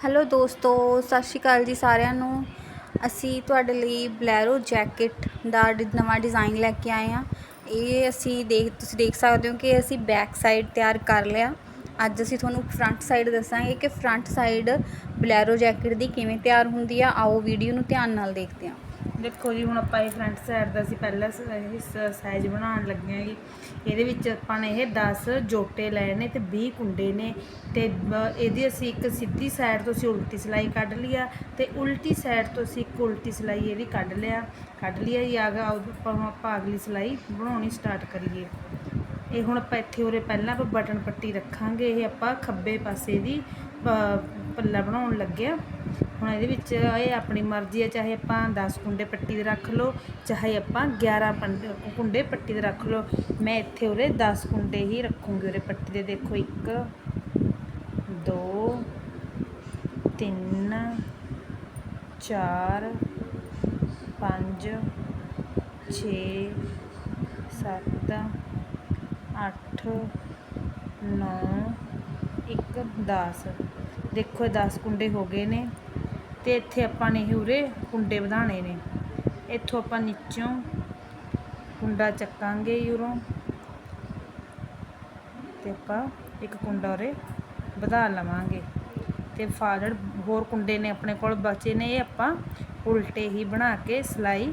Hello ਦੋਸਤੋ, ਸਤਿ ਸ਼੍ਰੀ ਅਕਾਲ ਜੀ ਸਾਰਿਆਂ ਨੂੰ। ਅਸੀਂ ਤੁਹਾਡੇ ਲਈ ਬਲੈਰੋ ਜੈਕਟ ਦਾ ਨਵਾਂ ਡਿਜ਼ਾਈਨ ਲੈ ਕੇ ਆਏ ਹਾਂ। ਇਹ ਅਸੀਂ ਦੇਖ, ਤੁਸੀਂ ਦੇਖ ਸਕਦੇ ਹੋ ਕਿ ਅਸੀਂ ਬੈਕ ਸਾਈਡ ਤਿਆਰ ਕਰ ਲਿਆ। ਅੱਜ ਅਸੀਂ ਤੁਹਾਨੂੰ ਫਰੰਟ ਸਾਈਡ ਦੱਸਾਂਗੇ ਕਿ ਫਰੰਟ ਸਾਈਡ ਬਲੈਰੋ ਜੈਕਟ ਦੀ ਕਿਵੇਂ ਤਿਆਰ ਹੁੰਦੀ ਆ। ਆਓ ਵੀਡੀਓ ਨੂੰ ਧਿਆਨ ਨਾਲ ਦੇਖਦੇ ਹਾਂ। ਦੇਖੋ ਜੀ, ਹੁਣ ਆਪਾਂ ਇਹ ਫਰੰਟ ਸਾਈਡ ਦਾ ਅਸੀਂ ਪਹਿਲਾਂ ਸਾਈਜ਼ ਬਣਾਉਣ ਲੱਗੇ ਹਾਂ ਜੀ। ਇਹਦੇ ਵਿੱਚ ਆਪਾਂ ਨੇ ਇਹ 10 ਜੋਟੇ ਲਏ ਨੇ ਤੇ 20 ਕੁੰਡੇ ਨੇ ਤੇ ਇਹਦੀ ਅਸੀਂ ਇੱਕ ਸਿੱਧੀ ਸਾਈਡ ਤੋਂ ਅਸੀਂ ਉਲਟੀ ਸਿਲਾਈ ਕੱਢ ਲਈ ਆ ਤੇ ਉਲਟੀ ਸਾਈਡ ਤੋਂ ਅਸੀਂ ਇੱਕ ਉਲਟੀ ਸਿਲਾਈ ਇਹਦੀ ਕੱਢ ਲਿਆ। ਕੱਢ ਲਿਆ ਜੀ ਆਗਾ ਆਪਾਂ ਹੁਣ ਆਪਾਂ ਅਗਲੀ ਸਿਲਾਈ ਬਣਾਉਣੀ ਸਟਾਰਟ ਕਰੀਏ। ਇਹ ਹੁਣ ਆਪਾਂ ਇੱਥੇ ਉਰੇ ਪਹਿਲਾਂ ਆਪਾਂ ਬਟਨ ਪੱਟੀ ਰੱਖਾਂਗੇ, ਇਹ ਆਪਾਂ ਖੱਬੇ ਪਾਸੇ ਦੀ ਪੱਲਾ ਬਣਾਉਣ ਲੱਗਿਆ ਹੁਣ ਇਹਦੇ ਵਿੱਚ ਇਹ ਆਪਣੀ ਮਰਜ਼ੀ ਹੈ ਚਾਹੇ ਆਪਾਂ 10 ਕੁੰਡੇ ਪੱਟੀ ਦੇ ਰੱਖ ਲਓ, ਚਾਹੇ ਆਪਾਂ 11 ਪੰਡ- ਕੁੰਡੇ ਪੱਟੀ ਦੇ ਰੱਖ ਲਓ। ਮੈਂ ਇੱਥੇ ਉਰੇ 10 ਕੁੰਡੇ ਹੀ ਰੱਖੂੰਗੀ ਉਰੇ ਪੱਟੀ ਦੇ। ਦੇਖੋ 1 2 3 4 5 6 7 ਅੱਠ, ਨੌ ਇੱਕ 10 ਦੇਖੋ ਇਹ 10 ਕੁੰਡੇ ਹੋ ਗਏ ਨੇ ਤੇ ਇੱਥੇ ਆਪਾਂ ਨੇ ਇਹ ਉਰੇ ਕੁੰਡੇ ਵਧਾਣੇ ਨੇ। ਇੱਥੋਂ ਆਪਾਂ ਨੀਚੋਂ ਕੁੰਡਾ ਚੱਕਾਂਗੇ ਯੂਰੋਂ ਤੇ ਆਪਾਂ ਇੱਕ ਕੁੰਡਾ ਉਰੇ ਵਧਾ ਲਵਾਂਗੇ। ਤੇ ਫਾੜੜ ਹੋਰ ਕੁੰਡੇ ਨੇ ਆਪਣੇ ਕੋਲ ਬਚੇ ਨੇ, ਇਹ ਆਪਾਂ ਉਲਟੇ ਹੀ ਬਣਾ ਕੇ ਸਿਲਾਈ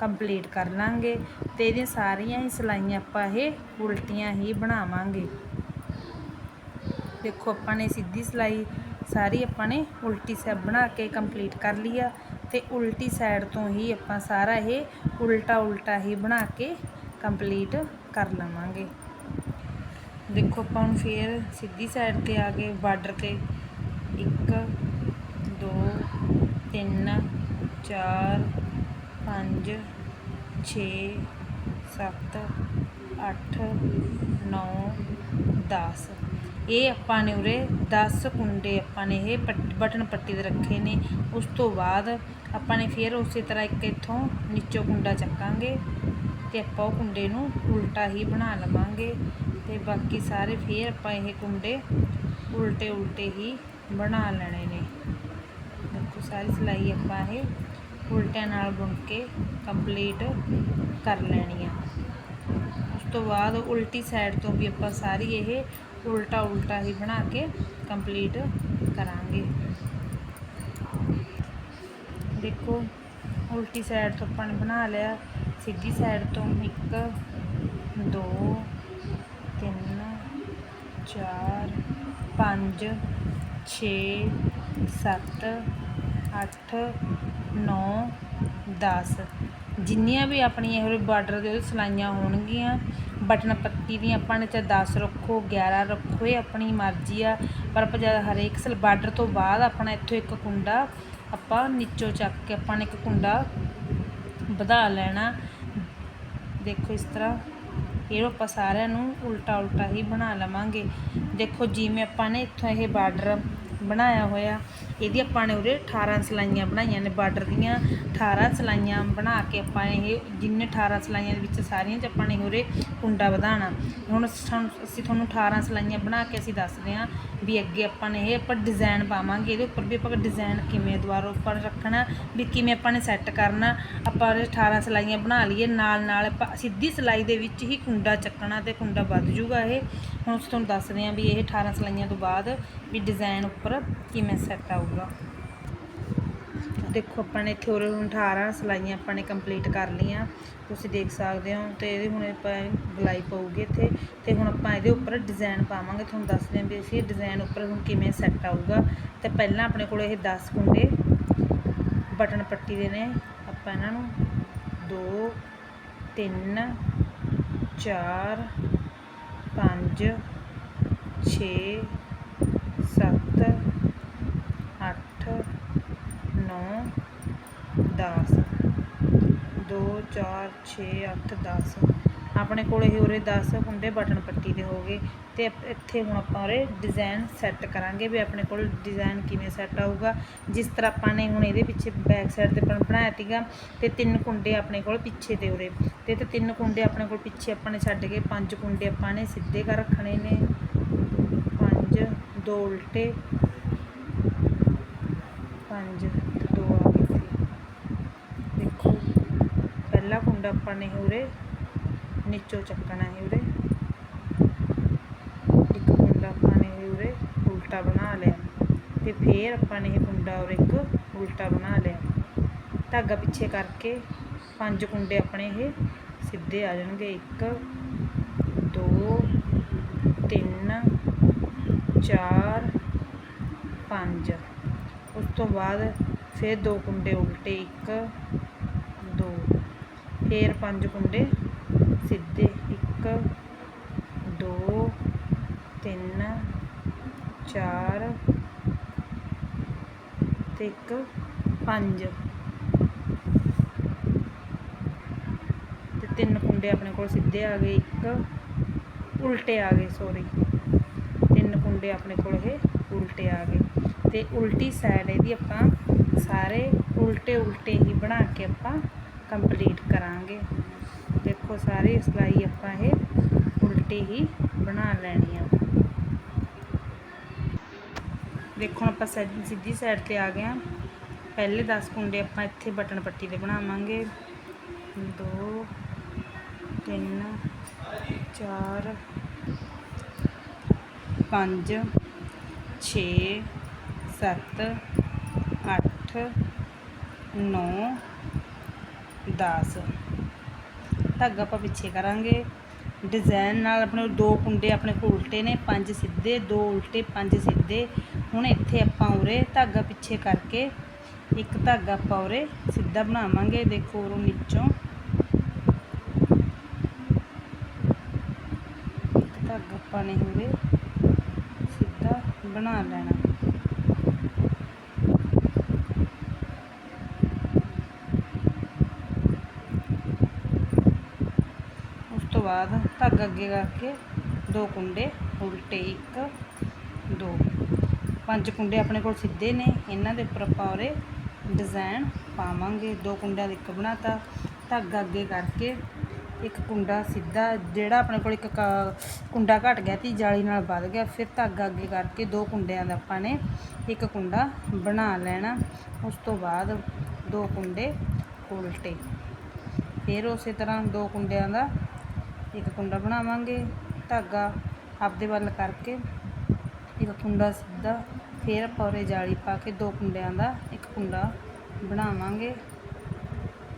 ਕੰਪਲੀਟ ਕਰ ਲਾਂਗੇ ਤੇ ਇਹਦੀਆਂ ਸਾਰੀਆਂ ਹੀ ਸਿਲਾਈਆਂ ਆਪਾਂ ਇਹ ਉਲਟੀਆਂ ਹੀ ਬਣਾਵਾਂਗੇ। ਦੇਖੋ, ਆਪਾਂ ਨੇ ਸਿੱਧੀ ਸਿਲਾਈ ਸਾਰੀ ਆਪਾਂ ਨੇ ਉਲਟੀ ਸਾਈਡ ਬਣਾ ਕੇ ਕੰਪਲੀਟ ਕਰ ਲਈ ਆ ਤੇ ਉਲਟੀ ਸਾਈਡ ਤੋਂ ਹੀ ਆਪਾਂ ਸਾਰਾ ਇਹ ਉਲਟਾ ਉਲਟਾ ਹੀ ਬਣਾ ਕੇ ਕੰਪਲੀਟ ਕਰ ਲਵਾਂਗੇ। ਦੇਖੋ, ਆਪਾਂ ਹੁਣ ਫੇਰ ਸਿੱਧੀ ਸਾਈਡ ਤੇ ਆ ਗਏ ਬਾਰਡਰ ਤੇ। 1 2 3 4 5 6 7 8 9 10 ਇਹ ਆਪਾਂ ਨੇ ਉਰੇ 10 ਕੁੰਡੇ ਆਪਾਂ ਨੇ ਇਹ ਪੱਟ- ਬਟਨ ਪੱਟੀ ਦੇ ਰੱਖੇ ਨੇ। ਉਸ ਤੋਂ ਬਾਅਦ ਆਪਾਂ ਨੇ ਫਿਰ ਉਸੇ ਤਰ੍ਹਾਂ ਇੱਕ ਇੱਥੋਂ ਨੀਚੋਂ ਕੁੰਡਾ ਚੱਕਾਂਗੇ ਤੇ ਆਪਾਂ ਉਹ ਕੁੰਡੇ ਨੂੰ ਉਲਟਾ ਹੀ ਬਣਾ ਲਵਾਂਗੇ ਤੇ ਬਾਕੀ ਸਾਰੇ ਫਿਰ ਆਪਾਂ ਇਹ ਕੁੰਡੇ ਉਲਟੇ ਉਲਟੇ ਹੀ ਬਣਾ ਲੈਣੇ ਨੇ। ਦੇਖੋ, ਸਾਰੀ ਸਿਲਾਈ ਆਪਾਂ ਇਹ ਉਲਟਿਆਂ ਨਾਲ ਬੁਣ ਕੇ ਕੰਪਲੀਟ ਕਰ ਲੈਣੀ ਆ। ਉਸ ਤੋਂ ਬਾਅਦ ਉਲਟੀ ਸਾਈਡ ਤੋਂ ਵੀ ਆਪਾਂ ਸਾਰੀ ਇਹ ਉਲਟਾ ਉਲਟਾ ਹੀ ਬਣਾ ਕੇ ਕੰਪਲੀਟ ਕਰਾਂਗੇ। ਦੇਖੋ, ਉਲਟੀ ਸਾਈਡ ਤੋਂ ਆਪਾਂ ਨੇ ਬਣਾ ਲਿਆ। ਸਿੱਧੀ ਸਾਈਡ ਤੋਂ 1 2 3 4 5 6 7 8 9 10 ਜਿੰਨੀਆਂ ਵੀ ਆਪਣੀਆਂ ਇਹ ਬਾਰਡਰ ਦੇ ਉਹਦੇ ਸਿਲਾਈਆਂ ਹੋਣਗੀਆਂ ਬਟਨ ਪੱਤੀ ਦੀ ਆਪਾਂ ਨੇ ਚਾਹੇ 10 ਰੱਖੋ 11 ਰੱਖੋ, ਇਹ ਆਪਣੀ ਮਰਜ਼ੀ ਆ। ਪਰ ਆਪਾਂ ਜਦ ਹਰੇਕ ਸਲ ਬਾਰਡਰ ਤੋਂ ਬਾਅਦ ਆਪਣਾ ਇੱਥੋਂ ਇੱਕ ਕੁੰਡਾ ਆਪਾਂ ਨੀਚੋਂ ਚੱਕ ਕੇ ਆਪਾਂ ਨੇ ਇੱਕ ਕੁੰਡਾ ਵਧਾ ਲੈਣਾ। ਦੇਖੋ ਇਸ ਤਰ੍ਹਾਂ ਇਹ ਆਪਾਂ ਸਾਰਿਆਂ ਨੂੰ ਉਲਟਾ ਉਲਟਾ ਹੀ ਬਣਾ ਲਵਾਂਗੇ। ਦੇਖੋ ਜਿਵੇਂ ਆਪਾਂ ਨੇ ਇੱਥੋਂ ਇਹ ਬਾਰਡਰ ਬਣਾਇਆ ਹੋਇਆ ਇਹਦੀ ਆਪਾਂ ਨੇ ਉਰੇ 18 ਸਲਾਈਆਂ ਬਣਾਈਆਂ ਨੇ, ਬਾਰਡਰ ਦੀਆਂ 18 ਸਲਾਈਆਂ ਬਣਾ ਕੇ ਆਪਾਂ ਇਹ ਜਿੰਨੇ 18 ਸਲਾਈਆਂ ਦੇ ਵਿੱਚ ਸਾਰੀਆਂ 'ਚ ਆਪਾਂ ਨੇ ਉਰੇ ਕੁੰਡਾ ਵਧਾਣਾ ਹੁਣ ਅਸੀਂ ਤੁਹਾਨੂੰ 18 ਸਲਾਈਆਂ ਬਣਾ ਕੇ ਅਸੀਂ ਦੱਸਦੇ ਹਾਂ ਵੀ ਅੱਗੇ ਆਪਾਂ ਨੇ ਇਹ ਆਪਾਂ ਡਿਜ਼ਾਈਨ ਪਾਵਾਂਗੇ। ਇਹਦੇ ਉੱਪਰ ਵੀ ਆਪਾਂ ਡਿਜ਼ਾਈਨ ਕਿਵੇਂ ਦੁਬਾਰਾ ਉੱਪਰ ਰੱਖਣਾ, ਵੀ ਕਿਵੇਂ ਆਪਾਂ ਨੇ ਸੈੱਟ ਕਰਨਾ, ਆਪਾਂ ਇਹ 18 ਸਲਾਈਆਂ ਬਣਾ ਲਈਏ। ਨਾਲ ਨਾਲ ਆਪਾਂ ਸਿੱਧੀ ਸਲਾਈ ਦੇ ਵਿੱਚ ਹੀ ਕੁੰਡਾ ਚੱਕਣਾ ਤੇ ਕੁੰਡਾ ਵੱਧ ਜੂਗਾ ਇਹ। ਹੁਣ ਅਸੀਂ ਤੁਹਾਨੂੰ ਦੱਸਦੇ ਹਾਂ ਵੀ ਇਹ 18 ਸਲਾਈਆਂ ਤੋਂ ਬਾਅਦ ਵੀ ਡਿਜ਼ਾਈਨ ਉੱਪਰ ਕਿਵੇਂ ਸੈੱਟ ਆਊਗਾ ਦੇਖੋ, ਆਪਾਂ ਨੇ ਇੱਥੇ ਉਰੇ ਹੁਣ 18 ਸਲਾਈਆਂ ਆਪਾਂ ਨੇ ਕੰਪਲੀਟ ਕਰ ਲਈਆਂ। ਤੁਸੀਂ ਦੇਖ ਸਕਦੇ ਹੋ, ਤੇ ਇਹਦੇ ਹੁਣ ਆਪਾਂ ਗਲਾਈ ਪਊਗੀ ਇੱਥੇ। ਤੇ ਹੁਣ ਆਪਾਂ ਇਹਦੇ ਉੱਪਰ ਡਿਜ਼ਾਈਨ ਪਾਵਾਂਗੇ। ਤੁਹਾਨੂੰ ਦੱਸਦੇ ਹਾਂ ਵੀ ਅਸੀਂ ਡਿਜ਼ਾਈਨ ਉੱਪਰ ਹੁਣ ਕਿਵੇਂ ਸੈੱਟ ਆਊਗਾ। ਤੇ ਪਹਿਲਾਂ ਆਪਣੇ ਕੋਲ ਇਹ 10 ਕੁੰਡੇ ਬਟਨ ਪੱਟੀ ਦੇ ਨੇ। ਆਪਾਂ ਇਹਨਾਂ ਨੂੰ 2 3 4 5 6 7 ਅੱਠ, ਨੌ, ਦਸ। ਦੋ, ਚਾਰ, ਛੇ, ਅੱਠ, ਦਸ। ਆਪਣੇ ਕੋਲ ਇਹ ਉਰੇ 10 ਕੁੰਡੇ ਬਟਨ ਪੱਟੀ ਦੇ ਹੋ ਗਏ। ਤੇ ਇੱਥੇ ਹੁਣ ਆਪਾਂ ਉਰੇ ਡਿਜ਼ਾਈਨ ਸੈੱਟ ਕਰਾਂਗੇ ਵੀ ਆਪਣੇ ਕੋਲ ਡਿਜ਼ਾਈਨ ਕਿਵੇਂ ਸੈੱਟ ਆਊਗਾ। ਜਿਸ ਤਰ੍ਹਾਂ ਆਪਾਂ ਨੇ ਹੁਣ ਇਹਦੇ ਪਿੱਛੇ ਬੈਕ ਸਾਈਡ ਤੇ ਬਣ- ਬਣਾਇਆ ਸੀਗਾ ਤੇ ਤਿੰਨ ਕੁੰਡੇ ਆਪਣੇ ਕੋਲ ਪਿੱਛੇ ਤੇ ਉਰੇ। ਤੇ ਤੇ ਤਿੰਨ ਕੁੰਡੇ ਆਪਣੇ ਕੋਲ ਪਿੱਛੇ ਆਪਾਂ ਨੇ ਛੱਡ ਕੇ ਪੰਜ ਕੁੰਡੇ ਆਪਾਂ ਨੇ ਸਿੱਧੇ ਕਰ ਰੱਖਣੇ ਨੇ। ਪੰਜ, ਦੋ ਉਲਟੇ ਪੰਜ ਤੇ ਦੋ ਆ ਗਏ ਇੱਥੇ ਦੇਖੋ, ਪਹਿਲਾ ਕੁੰਡਾ ਆਪਾਂ ਨੇ ਉਰੇ, ਨੀਚੋਂ ਚੱਕਣਾ ਹੈ ਉਰੇ। ਇੱਕ ਕੁੰਡਾ ਆਪਾਂ ਨੇ ਉਰੇ ਉਲਟਾ ਬਣਾ ਲਿਆ। ਤੇ ਫੇਰ ਆਪਾਂ ਨੇ ਇਹ ਕੁੰਡਾ ਉਰੇ ਇੱਕ ਉਲਟਾ ਬਣਾ ਲਿਆ। ਧਾਗਾ ਪਿੱਛੇ ਕਰਕੇ ਪੰਜ ਕੁੰਡੇ ਆਪਣੇ ਇਹ ਸਿੱਧੇ ਆ ਜਾਣਗੇ। ਇੱਕ, ਦੋ, ਤਿੰਨ, ਚਾਰ, ਪੰਜ। ਉਸ ਤੋਂ ਬਾਅਦ ਫਿਰ ਦੋ ਕੁੰਡੇ ਉਲਟੇ, ਇੱਕ, ਦੋ। ਫਿਰ ਪੰਜ ਕੁੰਡੇ ਸਿੱਧੇ, ਇੱਕ, ਦੋ, ਤਿੰਨ, ਚਾਰ ਤੇ ਇੱਕ, ਪੰਜ। ਤੇ ਤਿੰਨ ਕੁੰਡੇ ਆਪਣੇ ਕੋਲ ਸਿੱਧੇ ਆ ਗਏ, ਇੱਕ ਉਲਟੇ ਆ ਗਏ ਸੋਰੀ ਤਿੰਨ ਕੁੰਡੇ ਆਪਣੇ ਕੋਲ ਇਹ ਉਲਟੇ ਆ ਗਏ। ਤੇ ਉਲਟੀ ਸਾਈਡ ਇਹਦੀ ਆਪਾਂ ਸਾਰੇ ਉਲਟੇ ਉਲਟੇ ਹੀ ਬਣਾ ਕੇ ਆਪਾਂ ਕੰਪਲੀਟ ਕਰਾਂਗੇ। ਦੇਖੋ ਸਾਰੇ ਸਲਾਈ ਆਪਾਂ ਇਹ ਉਲਟੀ ਹੀ ਬਣਾ ਲੈਣੀ ਆ। ਦੇਖੋ ਆਪਾਂ ਸੈਡ- ਸਿੱਧੀ ਸਾਈਡ ਤੇ ਆ ਗਏ ਹਾਂ ਪਹਿਲੇ 10 ਕੁੰਡੇ ਆਪਾਂ ਇੱਥੇ ਬਟਨ ਪੱਟੀ ਦੇ ਬਣਾਵਾਂਗੇ। 2 3 4 5 6 7 8 9 10 ਧਾਗਾ ਆਪਾਂ ਪਿੱਛੇ ਕਰਾਂਗੇ। ਡਿਜ਼ਾਈਨ ਨਾਲ ਆਪਣੇ ਦੋ ਕੁੰਡੇ ਆਪਣੇ ਕੋਲ ਉਲਟੇ ਨੇ, ਪੰਜ ਸਿੱਧੇ, ਦੋ ਉਲਟੇ, ਪੰਜ ਸਿੱਧੇ। ਹੁਣ ਇੱਥੇ ਆਪਾਂ ਉਰੇ ਧਾਗਾ ਪਿੱਛੇ ਕਰਕੇ ਇੱਕ ਧਾਗਾ ਆਪਾਂ ਉਰੇ ਸਿੱਧਾ ਬਣਾਵਾਂਗੇ। ਦੇਖੋ ਉਰੋਂ ਨੀਚੋਂ। ਇੱਕ ਧਾਗਾ ਆਪਾਂ ਨੇ ਉਰੇ ਸਿੱਧਾ ਬਣਾ ਲੈਣਾ ਉਸ ਤੋਂ ਬਾਅਦ ਧਾਗਾ ਅੱਗੇ ਕਰਕੇ ਦੋ ਕੁੰਡੇ, ਉਲਟੇ ਇੱਕ, ਦੋ। ਪੰਜ ਕੁੰਡੇ ਆਪਣੇ ਕੋਲ ਸਿੱਧੇ ਨੇ, ਇਹਨਾਂ ਦੇ ਉੱਪਰ ਆਪਾਂ ਉਰੇ ਡਿਜ਼ਾਈਨ ਪਾਵਾਂਗੇ। ਦੋ ਕੁੰਡਿਆਂ ਦਾ ਇੱਕ ਬਣਾਤਾ, ਧਾਗਾ ਅੱਗੇ ਕਰਕੇ ਇੱਕ ਕੁੰਡਾ ਸਿੱਧਾ, ਜਿਹੜਾ ਆਪਣੇ ਕੋਲ ਇੱਕ ਕ- ਕੁੰਡਾ ਘਟ ਗਿਆ ਤੀ, ਜਾਲੀ ਨਾਲ ਵੱਧ ਗਿਆ, ਫਿਰ ਧਾਗਾ ਅੱਗੇ ਕਰਕੇ ਦੋ ਕੁੰਡਿਆਂ ਦਾ ਆਪਾਂ ਨੇ ਇੱਕ ਕੁੰਡਾ ਬਣਾ ਲੈਣਾ। ਉਸ ਤੋਂ ਬਾਅਦ ਦੋ ਕੁੰਡੇ ਉਲਟੇ। ਫਿਰ ਉਸੇ ਤਰ੍ਹਾਂ ਦੋ ਕੁੰਡਿਆਂ ਦਾ ਇੱਕ ਕੁੰਡਾ ਬਣਾਵਾਂਗੇ ਧਾਗਾ ਆਪਦੇ ਵੱਲ ਕਰਕੇ, ਇੱਕ ਕੁੰਡਾ ਸਿੱਧਾ, ਫਿਰ ਆਪਾਂ ਉਰੇ ਜਾਲੀ ਪਾ ਕੇ ਦੋ ਕੁੰਡਿਆਂ ਦਾ ਇੱਕ ਕੁੰਡਾ ਬਣਾਵਾਂਗੇ।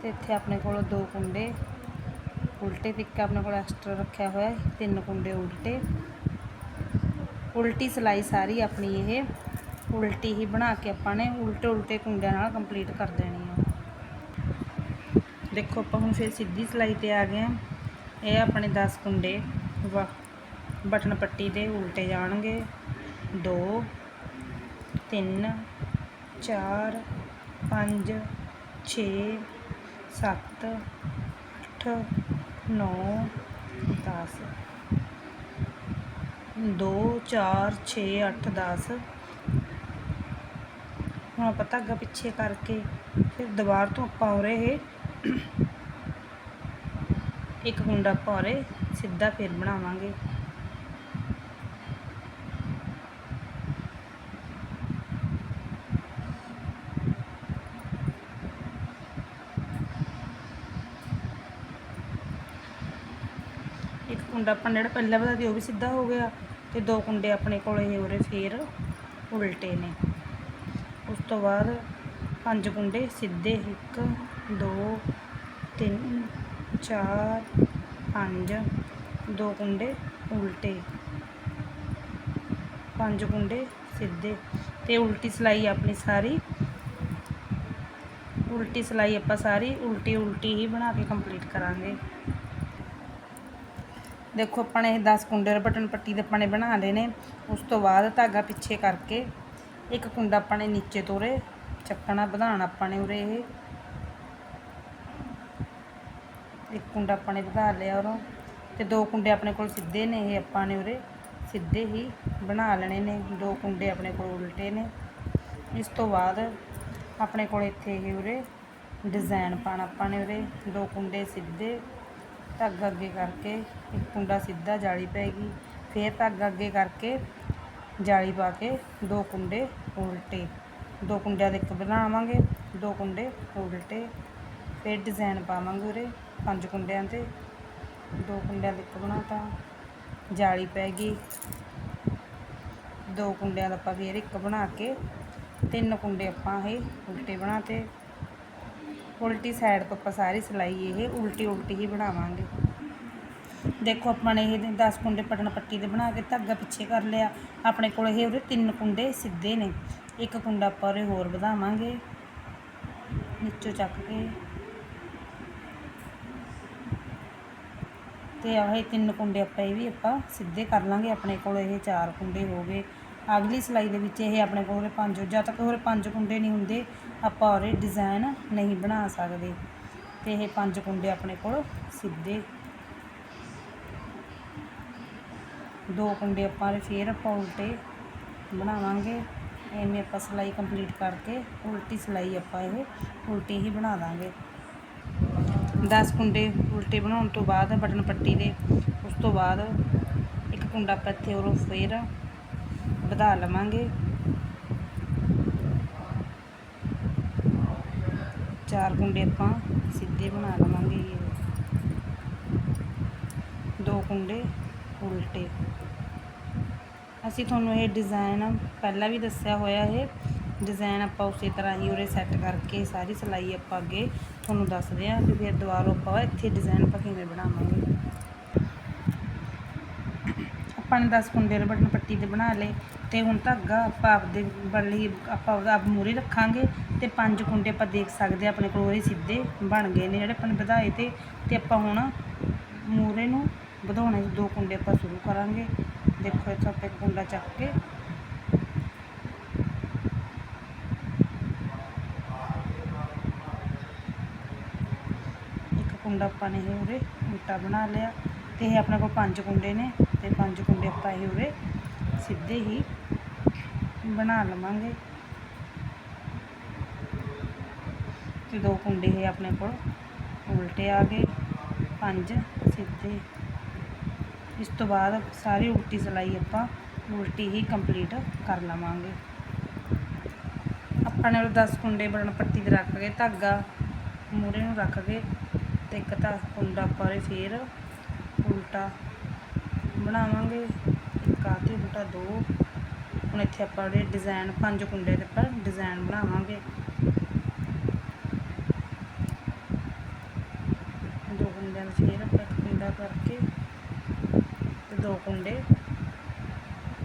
ਤੇ ਇੱਥੇ ਆਪਣੇ ਕੋਲ ਦੋ ਕੁੰਡੇ ਉਲਟੇ ਤੇ ਇੱਕ ਆਪਣੇ ਕੋਲ ਐਕਸਟਰਾ ਰੱਖਿਆ ਹੋਇਆ ਤਿੰਨ ਕੁੰਡੇ ਉਲਟੇ। ਉਲਟੀ ਸਿਲਾਈ ਸਾਰੀ ਆਪਣੀ ਇਹ, ਉਲਟੀ ਹੀ ਬਣਾ ਕੇ ਆਪਾਂ ਨੇ ਉਲਟੇ ਉਲਟੇ ਕੁੰਡਿਆਂ ਨਾਲ ਕੰਪਲੀਟ ਕਰ ਦੇਣੀ ਹੈ ਦੇਖੋ ਆਪਾਂ ਹੁਣ ਫਿਰ ਸਿੱਧੀ ਸਿਲਾਈ ਤੇ ਆ ਗਏ ਹਾਂ ਇਹ ਆਪਣੇ 10 ਕੁੰਡੇ ਵਾ, ਬਟਨ ਪੱਟੀ ਦੇ ਉਲਟੇ ਜਾਣਗੇ। 2 3 4 5 6 7 8 9 10 2 4 6 8 10 ਹੁਣ ਆਪਾਂ ਧਾਗਾ ਪਿੱਛੇ ਕਰਕੇ ਫਿਰ ਦੁਬਾਰ ਤੋਂ ਆਪਾਂ ਉਰੇ ਇਹ ਇੱਕ ਕੁੰਡਾ ਆਪਾਂ ਸਿੱਧਾ ਫਿਰ ਬਣਾਵਾਂਗੇ। ਇੱਕ ਕੁੰਡਾ ਆਪਾਂ ਜਿਹੜਾ ਪਹਿਲਾਂ ਵਧਾ ਦੀ ਉਹ ਵੀ ਸਿੱਧਾ ਹੋ ਗਿਆ ਤੇ ਦੋ ਕੁੰਡੇ ਆਪਣੇ ਕੋਲ ਇਹ ਉਰੇ ਫੇਰ ਉਲਟੇ ਨੇ। ਉਸ ਤੋਂ ਬਾਅਦ ਪੰਜ ਕੁੰਡੇ ਸਿੱਧੇ 1 2 3 4 5 ਦੋ ਕੁੰਡੇ ਉਲਟੇ। ਪੰਜ ਕੁੰਡੇ ਸਿੱਧੇ। ਤੇ ਉਲਟੀ ਸਿਲਾਈ ਆਪਣੀ ਸਾਰੀ। ਉਲਟੀ ਸਿਲਾਈ ਆਪਾਂ ਸਾਰੀ ਉਲਟੀ ਉਲਟੀ ਹੀ ਬਣਾ ਕੇ ਕੰਪਲੀਟ ਕਰਾਂਗੇ। ਦੇਖੋ ਆਪਾਂ ਨੇ ਇਹ 10 ਕੁੰਡੇ ਦੇ ਬਟਨ ਪੱਟੀ ਦੇ ਆਪਾਂ ਨੇ ਬਣਾ ਲਏ ਨੇ। ਉਸ ਤੋਂ ਬਾਅਦ ਧਾਗਾ ਪਿੱਛੇ ਕਰਕੇ ਇੱਕ ਕੁੰਡਾ ਆਪਾਂ ਨੇ ਨੀਚੇ ਤੋਰੇ। ਚੱਕਣਾ, ਵਧਾਉਣਾ ਆਪਾਂ ਨੇ ਉਰੇ ਇਹ। ਇੱਕ ਕੁੰਡਾ ਆਪਾਂ ਨੇ ਵਧਾ ਲਿਆ ਉਰੋਂ ਤੇ ਦੋ ਕੁੰਡੇ ਆਪਣੇ ਕੋਲ ਸਿੱਧੇ ਨੇ ਇਹ ਆਪਾਂ ਨੇ ਉਰੇ ਸਿੱਧੇ ਹੀ ਬਣਾ ਲੈਣੇ ਨੇ। ਦੋ ਕੁੰਡੇ ਆਪਣੇ ਕੋਲ ਉਲਟੇ ਨੇ। ਇਸ ਤੋਂ ਬਾਅਦ ਆਪਣੇ ਕੋਲ ਇੱਥੇ ਹੀ ਉਰੇ ਡਿਜ਼ਾਈਨ ਪਾਣਾ ਆਪਾਂ ਨੇ ਉਰੇ। ਦੋ ਕੁੰਡੇ ਸਿੱਧੇ, ਧਾਗਾ ਅੱਗੇ ਕਰਕੇ ਇੱਕ ਕੁੰਡਾ ਸਿੱਧਾ ਜਾਲੀ ਪੈਗੀ ਫਿਰ ਧਾਗਾ ਅੱਗੇ ਕਰਕੇ ਜਾਲੀ ਪਾ ਕੇ ਦੋ ਕੁੰਡੇ ਉਲਟੇ। ਦੋ ਕੁੰਡਿਆਂ ਦੇ ਇੱਕ ਬਣਾਵਾਂਗੇ, ਦੋ ਕੁੰਡੇ ਉਲਟੇ। ਫਿਰ ਡਿਜ਼ਾਈਨ ਪਾਵਾਂਗੇ ਉਰੇ। ਪੰਜ ਕੁੰਡਿਆਂ ਤੇ, ਦੋ ਕੁੰਡਿਆਂ ਦੇ ਇੱਕ ਬਣਾਤਾ, ਜਾਲੀ ਪੈ ਗਈ। ਦੋ ਕੁੰਡਿਆਂ ਦਾ ਆਪਾਂ ਫਿਰ ਇੱਕ ਬਣਾ ਕੇ, ਤਿੰਨ ਕੁੰਡੇ ਆਪਾਂ ਇਹ ਉਲਟੇ ਬਣਾਤੇ। ਉਲਟੀ ਸਾਈਡ ਤੋਂ ਆਪਾਂ ਸਾਰੀ ਸਿਲਾਈ ਇਹ ਉਲਟੀ ਉਲਟੀ ਹੀ ਬਣਾਵਾਂਗੇ। ਦੇਖੋ ਆਪਾਂ ਨੇ ਇਹ 10 ਕੁੰਡੇ ਪਟਨ ਪੱਟੀ ਦੇ ਬਣਾ ਕੇ ਧਾਗਾ ਪਿੱਛੇ ਕਰ ਲਿਆ। ਆਪਣੇ ਕੋਲ ਇਹ ਉਹਦੇ ਤਿੰਨ ਕੁੰਡੇ ਸਿੱਧੇ ਨੇ। ਇੱਕ ਕੁੰਡਾ ਆਪਾਂ ਉਹਦੇ ਹੋਰ ਵਧਾਵਾਂਗੇ। ਨੀਚੋਂ ਚੱਕ ਕੇ ਤੇ ਇਹ ਤਿੰਨ ਕੁੰਡੇ ਆਪਾਂ ਇਹ ਵੀ ਆਪਾਂ ਸਿੱਧੇ ਕਰ ਲਾਂਗੇ ਆਪਣੇ ਕੋਲ, ਇਹ ਚਾਰ ਕੁੰਡੇ ਹੋ ਗਏ। ਅਗਲੀ ਸਿਲਾਈ ਦੇ ਵਿੱਚ ਇਹ ਆਪਣੇ ਕੋਲ ਉਰੇ ਪੰਜ, ਜਦ ਤੱਕ ਉਰੇ ਪੰਜ ਕੁੰਡੇ ਨਹੀਂ ਹੁੰਦੇ, ਆਪਾਂ ਉਰੇ ਡਿਜ਼ਾਈਨ ਨਹੀਂ ਬਣਾ ਸਕਦੇ। ਤੇ ਇਹ ਪੰਜ ਕੁੰਡੇ ਆਪਣੇ ਕੋਲ ਸਿੱਧੇ। ਦੋ ਕੁੰਡੇ ਆਪਾਂ ਉਰੇ ਫੇਰ ਆਪਾਂ ਉਲਟੇ ਬਣਾਵਾਂਗੇ। ਐਵੇਂ ਆਪਾਂ ਸਿਲਾਈ ਕੰਪਲੀਟ ਕਰਕੇ ਉਲਟੀ ਸਿਲਾਈ ਆਪਾਂ ਇਹ ਉਲਟੀ ਹੀ ਬਣਾ ਦਾਂਗੇ। 10 ਕੁੰਡੇ ਉਲਟੇ ਬਣਾਉਣ ਤੋਂ ਬਾਅਦ ਬਟਨ ਪੱਟੀ ਦੇ, ਉਸ ਤੋਂ ਬਾਅਦ ਇੱਕ ਕੁੰਡਾ ਆਪਾਂ ਇੱਥੇ ਉਰੋਂ ਫੇਰ ਵਧਾ ਲਵਾਂਗੇ। ਚਾਰ ਕੁੰਡੇ ਆਪਾਂ ਸਿੱਧੇ ਬਣਾ ਲਵਾਂਗੇ ਦੋ ਕੁੰਡੇ ਉਲਟੇ। ਅਸੀਂ ਤੁਹਾਨੂੰ ਇਹ ਡਿਜ਼ਾਈਨ ਪਹਿਲਾਂ ਵੀ ਦੱਸਿਆ ਹੋਇਆ ਇਹ ਡਿਜ਼ਾਈਨ ਆਪਾਂ ਉਸੇ ਤਰ੍ਹਾਂ ਹੀ ਉਰੇ ਸੈੱਟ ਕਰਕੇ ਸਾਰੀ ਸਿਲਾਈ ਆਪਾਂ ਅੱਗੇ ਤੁਹਾਨੂੰ ਦੱਸਦੇ ਹਾਂ ਕਿ ਫਿਰ ਦੁਬਾਰਾ ਆਪਾਂ ਇੱਥੇ ਡਿਜ਼ਾਈਨ ਆਪਾਂ ਕਿਵੇਂ ਬਣਾਵਾਂਗੇ। ਆਪਾਂ ਨੇ 10 ਕੁੰਡੇ ਦੇ ਬਟਨ ਪੱਟੀ ਦੇ ਬਣਾ ਲਏ ਤੇ ਹੁਣ ਧਾਗਾ ਆਪਾਂ ਆਪਦੇ ਬਲੀ ਆਪਾਂ ਉਹਦਾ ਆਪ ਮੂਰੇ ਰੱਖਾਂਗੇ ਤੇ ਪੰਜ ਕੁੰਡੇ ਆਪਾਂ ਦੇਖ ਸਕਦੇ ਹਾਂ, ਆਪਣੇ ਕੋਲ ਉਹਦੇ ਸਿੱਧੇ ਬਣ ਗਏ ਨੇ ਜਿਹੜੇ ਆਪਾਂ ਨੇ ਵਧਾਏ ਤੇ ਤੇ ਆਪਾਂ ਹੁਣ ਮੂਰੇ ਨੂੰ ਵਧਾਉਣੇ ਦੋ ਕੁੰਡੇ ਆਪਾਂ ਸ਼ੁਰੂ ਕਰਾਂਗੇ। ਦੇਖੋ ਇੱਥੋਂ ਆਪਾਂ ਇੱਕ ਕੁੰਡਾ ਚੱਕ ਕੇ ਇੱਕ ਕੁੰਡਾ ਆਪਾਂ ਨੇ ਇਹ ਉਰੇ ਉਲਟਾ ਬਣਾ ਲਿਆ ਤੇ ਇਹ ਆਪਣੇ ਕੋਲ ਪੰਜ ਕੁੰਡੇ ਨੇ ਤੇ ਪੰਜ ਕੁੰਡੇ ਆਪਾਂ ਇਹ ਉਰੇ ਸਿੱਧੇ ਹੀ ਬਣਾ ਲਵਾਂਗੇ। ਤੇ ਦੋ ਕੁੰਡੇ ਇਹ ਆਪਣੇ ਕੋਲ ਉਲਟੇ ਆ ਗਏ, ਪੰਜ ਸਿੱਧੇ। ਇਸ ਤੋਂ ਬਾਅਦ ਸਾਰੀ ਉਲਟੀ ਸਿਲਾਈ ਆਪਾਂ ਉਲਟੀ ਹੀ ਕੰਪਲੀਟ ਕਰ ਲਵਾਂਗੇ। ਆਪਾਂ ਨੇ ਉਹ 10 ਕੁੰਡੇ ਬਣ ਪੱਟੀ ਤੇ ਰੱਖ ਕੇ ਧਾਗਾ ਮੂਰੇ ਨੂੰ ਰੱਖ ਕੇ ਤੇ ਇੱਕ ਤਾਂ ਕੁੰਡਾ ਆਪਾਂ ਉਰੇ ਫੇਰ ਉਲਟਾ ਬਣਾਵਾਂਗੇ, ਇੱਕ ਆ ਤੇ ਉਲਟਾ ਦੋ। ਹੁਣ ਇੱਥੇ ਆਪਾਂ ਉਹਦੇ ਡਿਜ਼ਾਈਨ ਪੰਜ ਕੁੰਡੇ ਦੇ ਉੱਪਰ ਡਿਜ਼ਾਈਨ ਬਣਾਵਾਂਗੇ। ਦੋ ਕੁੰਡਿਆਂ ਦਾ ਫੇਰ ਆਪਾਂ ਇੱਕ ਕੁੰਡਾ ਕਰਕੇ ਤੇ ਦੋ ਕੁੰਡੇ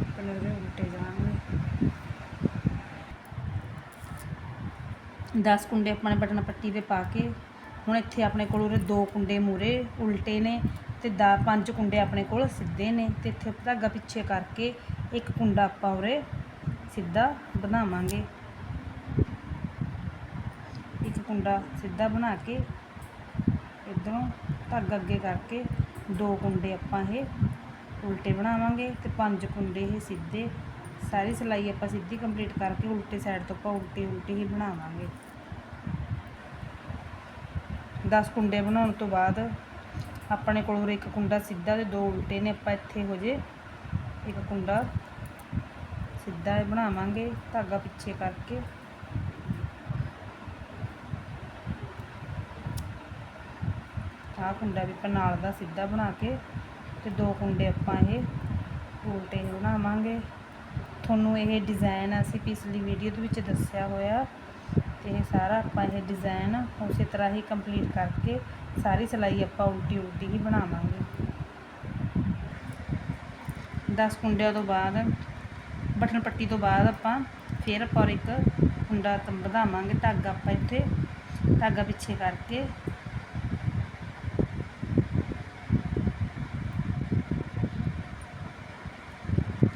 ਪਨੂਰੇ ਉਲਟੇ ਜਾਣਗੇ। 10 ਕੁੰਡੇ ਆਪਾਂ ਨੇ ਬਟਨ ਪੱਟੀ 'ਤੇ ਪਾ ਕੇ ਹੁਣ ਇੱਥੇ ਆਪਣੇ ਕੋਲ ਉਰੇ ਦੋ ਕੁੰਡੇ ਮੂਰੇ ਉਲਟੇ ਨੇ ਤੇ ਦਾ ਪੰਜ ਕੁੰਡੇ ਆਪਣੇ ਕੋਲ ਸਿੱਧੇ ਨੇ ਤੇ ਇੱਥੇ ਧਾਗਾ ਪਿੱਛੇ ਕਰਕੇ ਇੱਕ ਕੁੰਡਾ ਆਪਾਂ ਉਰੇ ਸਿੱਧਾ ਬਣਾਵਾਂਗੇ। ਇੱਕ ਕੁੰਡਾ ਸਿੱਧਾ ਬਣਾ ਕੇ ਇਧਰੋਂ ਧਾਗਾ ਅੱਗੇ ਕਰਕੇ ਦੋ ਕੁੰਡੇ ਆਪਾਂ ਇਹ ਉਲਟੇ ਬਣਾਵਾਂਗੇ ਤੇ ਪੰਜ ਕੁੰਡੇ ਇਹ ਸਿੱਧੇ, ਸਾਰੀ ਸਿਲਾਈ ਆਪਾਂ ਸਿੱਧੀ ਕੰਪਲੀਟ ਕਰਕੇ ਉਲਟੇ ਸਾਈਡ ਤੋਂ ਆਪਾਂ ਉਲਟੀ ਉਲਟੀ ਹੀ ਬਣਾਵਾਂਗੇ। 10 ਕੁੰਡੇ ਬਣਾਉਣ ਤੋਂ ਬਾਅਦ ਆਪਣੇ ਕੋਲ ਉਰੇ ਇੱਕ ਕੁੰਡਾ ਸਿੱਧਾ ਤੇ ਦੋ ਉਲਟੇ ਨੇ, ਆਪਾਂ ਇੱਥੇ ਹੋ ਜੇ ਇੱਕ ਕੁੰਡਾ ਸਿੱਧਾ ਬਣਾਵਾਂਗੇ, ਧਾਗਾ ਪਿੱਛੇ ਕਰਕੇ। ਆਹ ਕੁੰਡਾ ਵੀ ਆਪਾਂ ਨਾਲ ਦਾ ਸਿੱਧਾ ਬਣਾ ਕੇ ਤੇ ਦੋ ਕੁੰਡੇ ਆਪਾਂ ਇਹ ਉਲਟੇ ਬਣਾਵਾਂਗੇ। ਤੁਹਾਨੂੰ ਇਹ ਡਿਜ਼ਾਈਨ ਅਸੀਂ ਪਿਛਲੀ ਵੀਡੀਓ ਦੇ ਵਿੱਚ ਦੱਸਿਆ ਹੋਇਆ ਤੇ ਇਹ ਸਾਰਾ ਆਪਾਂ ਇਹ ਡਿਜ਼ਾਈਨ ਉਸੇ ਤਰ੍ਹਾਂ ਹੀ ਕੰਪਲੀਟ ਕਰਕੇ ਸਾਰੀ ਸਿਲਾਈ ਆਪਾਂ ਉਲਟੀ ਉਲਟੀ ਹੀ ਬਣਾਵਾਂਗੇ। 10 ਕੁੰਡਿਆਂ ਤੋਂ ਬਾਅਦ, ਬਟਨ ਪੱਟੀ ਤੋਂ ਬਾਅਦ ਆਪਾਂ ਫਿਰ ਆਪਾਂ ਇੱਕ ਕੁੰਡਾ ਵਧਾਵਾਂਗੇ ਧਾਗਾ ਆਪਾਂ ਇੱਥੇ, ਧਾਗਾ ਪਿੱਛੇ ਕਰਕੇ।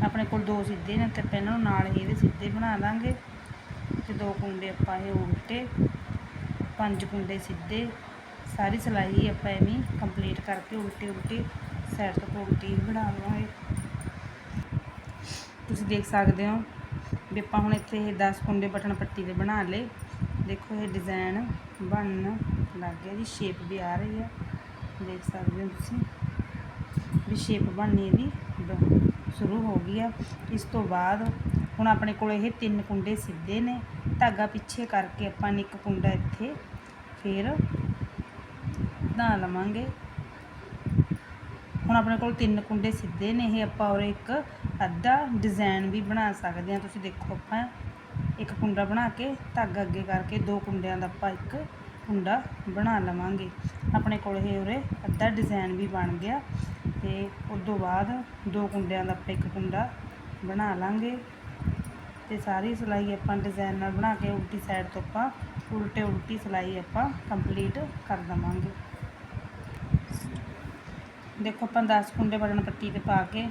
ਆਪਣੇ ਕੋਲ ਦੋ ਸਿੱਧੇ ਨੇ ਤੇ ਆਪਾਂ ਇਹਨਾਂ ਨੂੰ ਨਾਲ ਹੀ ਇਹਦੇ ਸਿੱਧੇ ਬਣਾ ਦਾਂਗੇ। ਤੇ ਦੋ ਕੁੰਡੇ ਆਪਾਂ ਇਹ ਉਲਟੇ, ਪੰਜ ਕੁੰਡੇ ਸਿੱਧੇ, ਸਾਰੀ ਸਿਲਾਈ ਆਪਾਂ ਐਵੇਂ ਕੰਪਲੀਟ ਕਰਕੇ ਉਲਟੀ ਉਲਟੀ ਸਾਈਡ ਤੋਂ ਉਲਟੀ ਬਣਾ ਲਵਾਂਗੇ। ਤੁਸੀਂ ਦੇਖ ਸਕਦੇ ਹੋ ਵੀ ਆਪਾਂ ਹੁਣ ਇੱਥੇ ਇਹ 10 ਕੁੰਡੇ ਬਟਨ ਪੱਟੀ ਦੇ ਬਣਾ ਲਏ। ਦੇਖੋ ਇਹ ਡਿਜ਼ਾਈਨ ਬਣਨ ਲੱਗ ਗਿਆ ਜੀ ਸ਼ੇਪ ਵੀ ਆ ਰਹੀ ਹੈ ਦੇਖ ਸਕਦੇ ਹੋ ਤੁਸੀਂ ਵੀ ਸ਼ੇਪ ਬਣਨੀ ਇਹਦੀ ਸ਼ੁਰੂ ਹੋ ਗਈ ਆ। ਇਸ ਤੋਂ ਬਾਅਦ ਹੁਣ ਆਪਣੇ ਕੋਲ ਇਹ ਤਿੰਨ ਕੁੰਡੇ ਸਿੱਧੇ ਨੇ। ਧਾਗਾ ਪਿੱਛੇ ਕਰਕੇ ਆਪਾਂ ਨੇ ਇੱਕ ਕੁੰਡਾ ਇੱਥੇ ਫਿਰ ਬਣਾ ਲਵਾਂਗੇ। ਹੁਣ ਆਪਣੇ ਕੋਲ ਤਿੰਨ ਕੁੰਡੇ ਸਿੱਧੇ ਨੇ। ਇਹ ਆਪਾਂ ਔਰ ਇੱਕ ਅੱਧਾ ਡਿਜ਼ਾਈਨ ਵੀ ਬਣਾ ਸਕਦੇ ਹਾਂ। ਤੁਸੀਂ ਦੇਖੋ ਆਪਾਂ ਇੱਕ ਕੁੰਡਾ ਬਣਾ ਕੇ ਧਾਗਾ ਅੱਗੇ ਕਰਕੇ ਦੋ ਕੁੰਡਿਆਂ ਦਾ ਆਪਾਂ ਇੱਕ ਕੁੰਡਾ ਬਣਾ ਲਵਾਂਗੇ। ਆਪਣੇ ਕੋਲ ਇਹ ਉਰੇ ਅੱਧਾ ਡਿਜ਼ਾਈਨ ਵੀ ਬਣ ਗਿਆ ਤੇ ਉਸ ਤੋਂ ਬਾਅਦ ਦੋ ਕੁੰਡਿਆਂ ਦਾ ਆਪਾਂ ਇੱਕ ਕੁੰਡਾ ਬਣਾ ਲਾਂਗੇ। ਤੇ ਸਾਰੀ ਸਿਲਾਈ ਆਪਾਂ ਡਿਜ਼ਾਈਨ ਨਾਲ ਬਣਾ ਕੇ ਉਲਟੀ ਸਾਈਡ ਤੋਂ ਆਪਾਂ ਉਲਟੇ ਉਲਟੀ ਸਿਲਾਈ ਆਪਾਂ ਕੰਪਲੀਟ ਕਰ ਦਵਾਂਗੇ। ਦੇਖੋ ਆਪਾਂ 10 ਕੁੰਡੇ ਬਟਨ ਪੱਟੀ ਤੇ ਪਾ ਕੇ,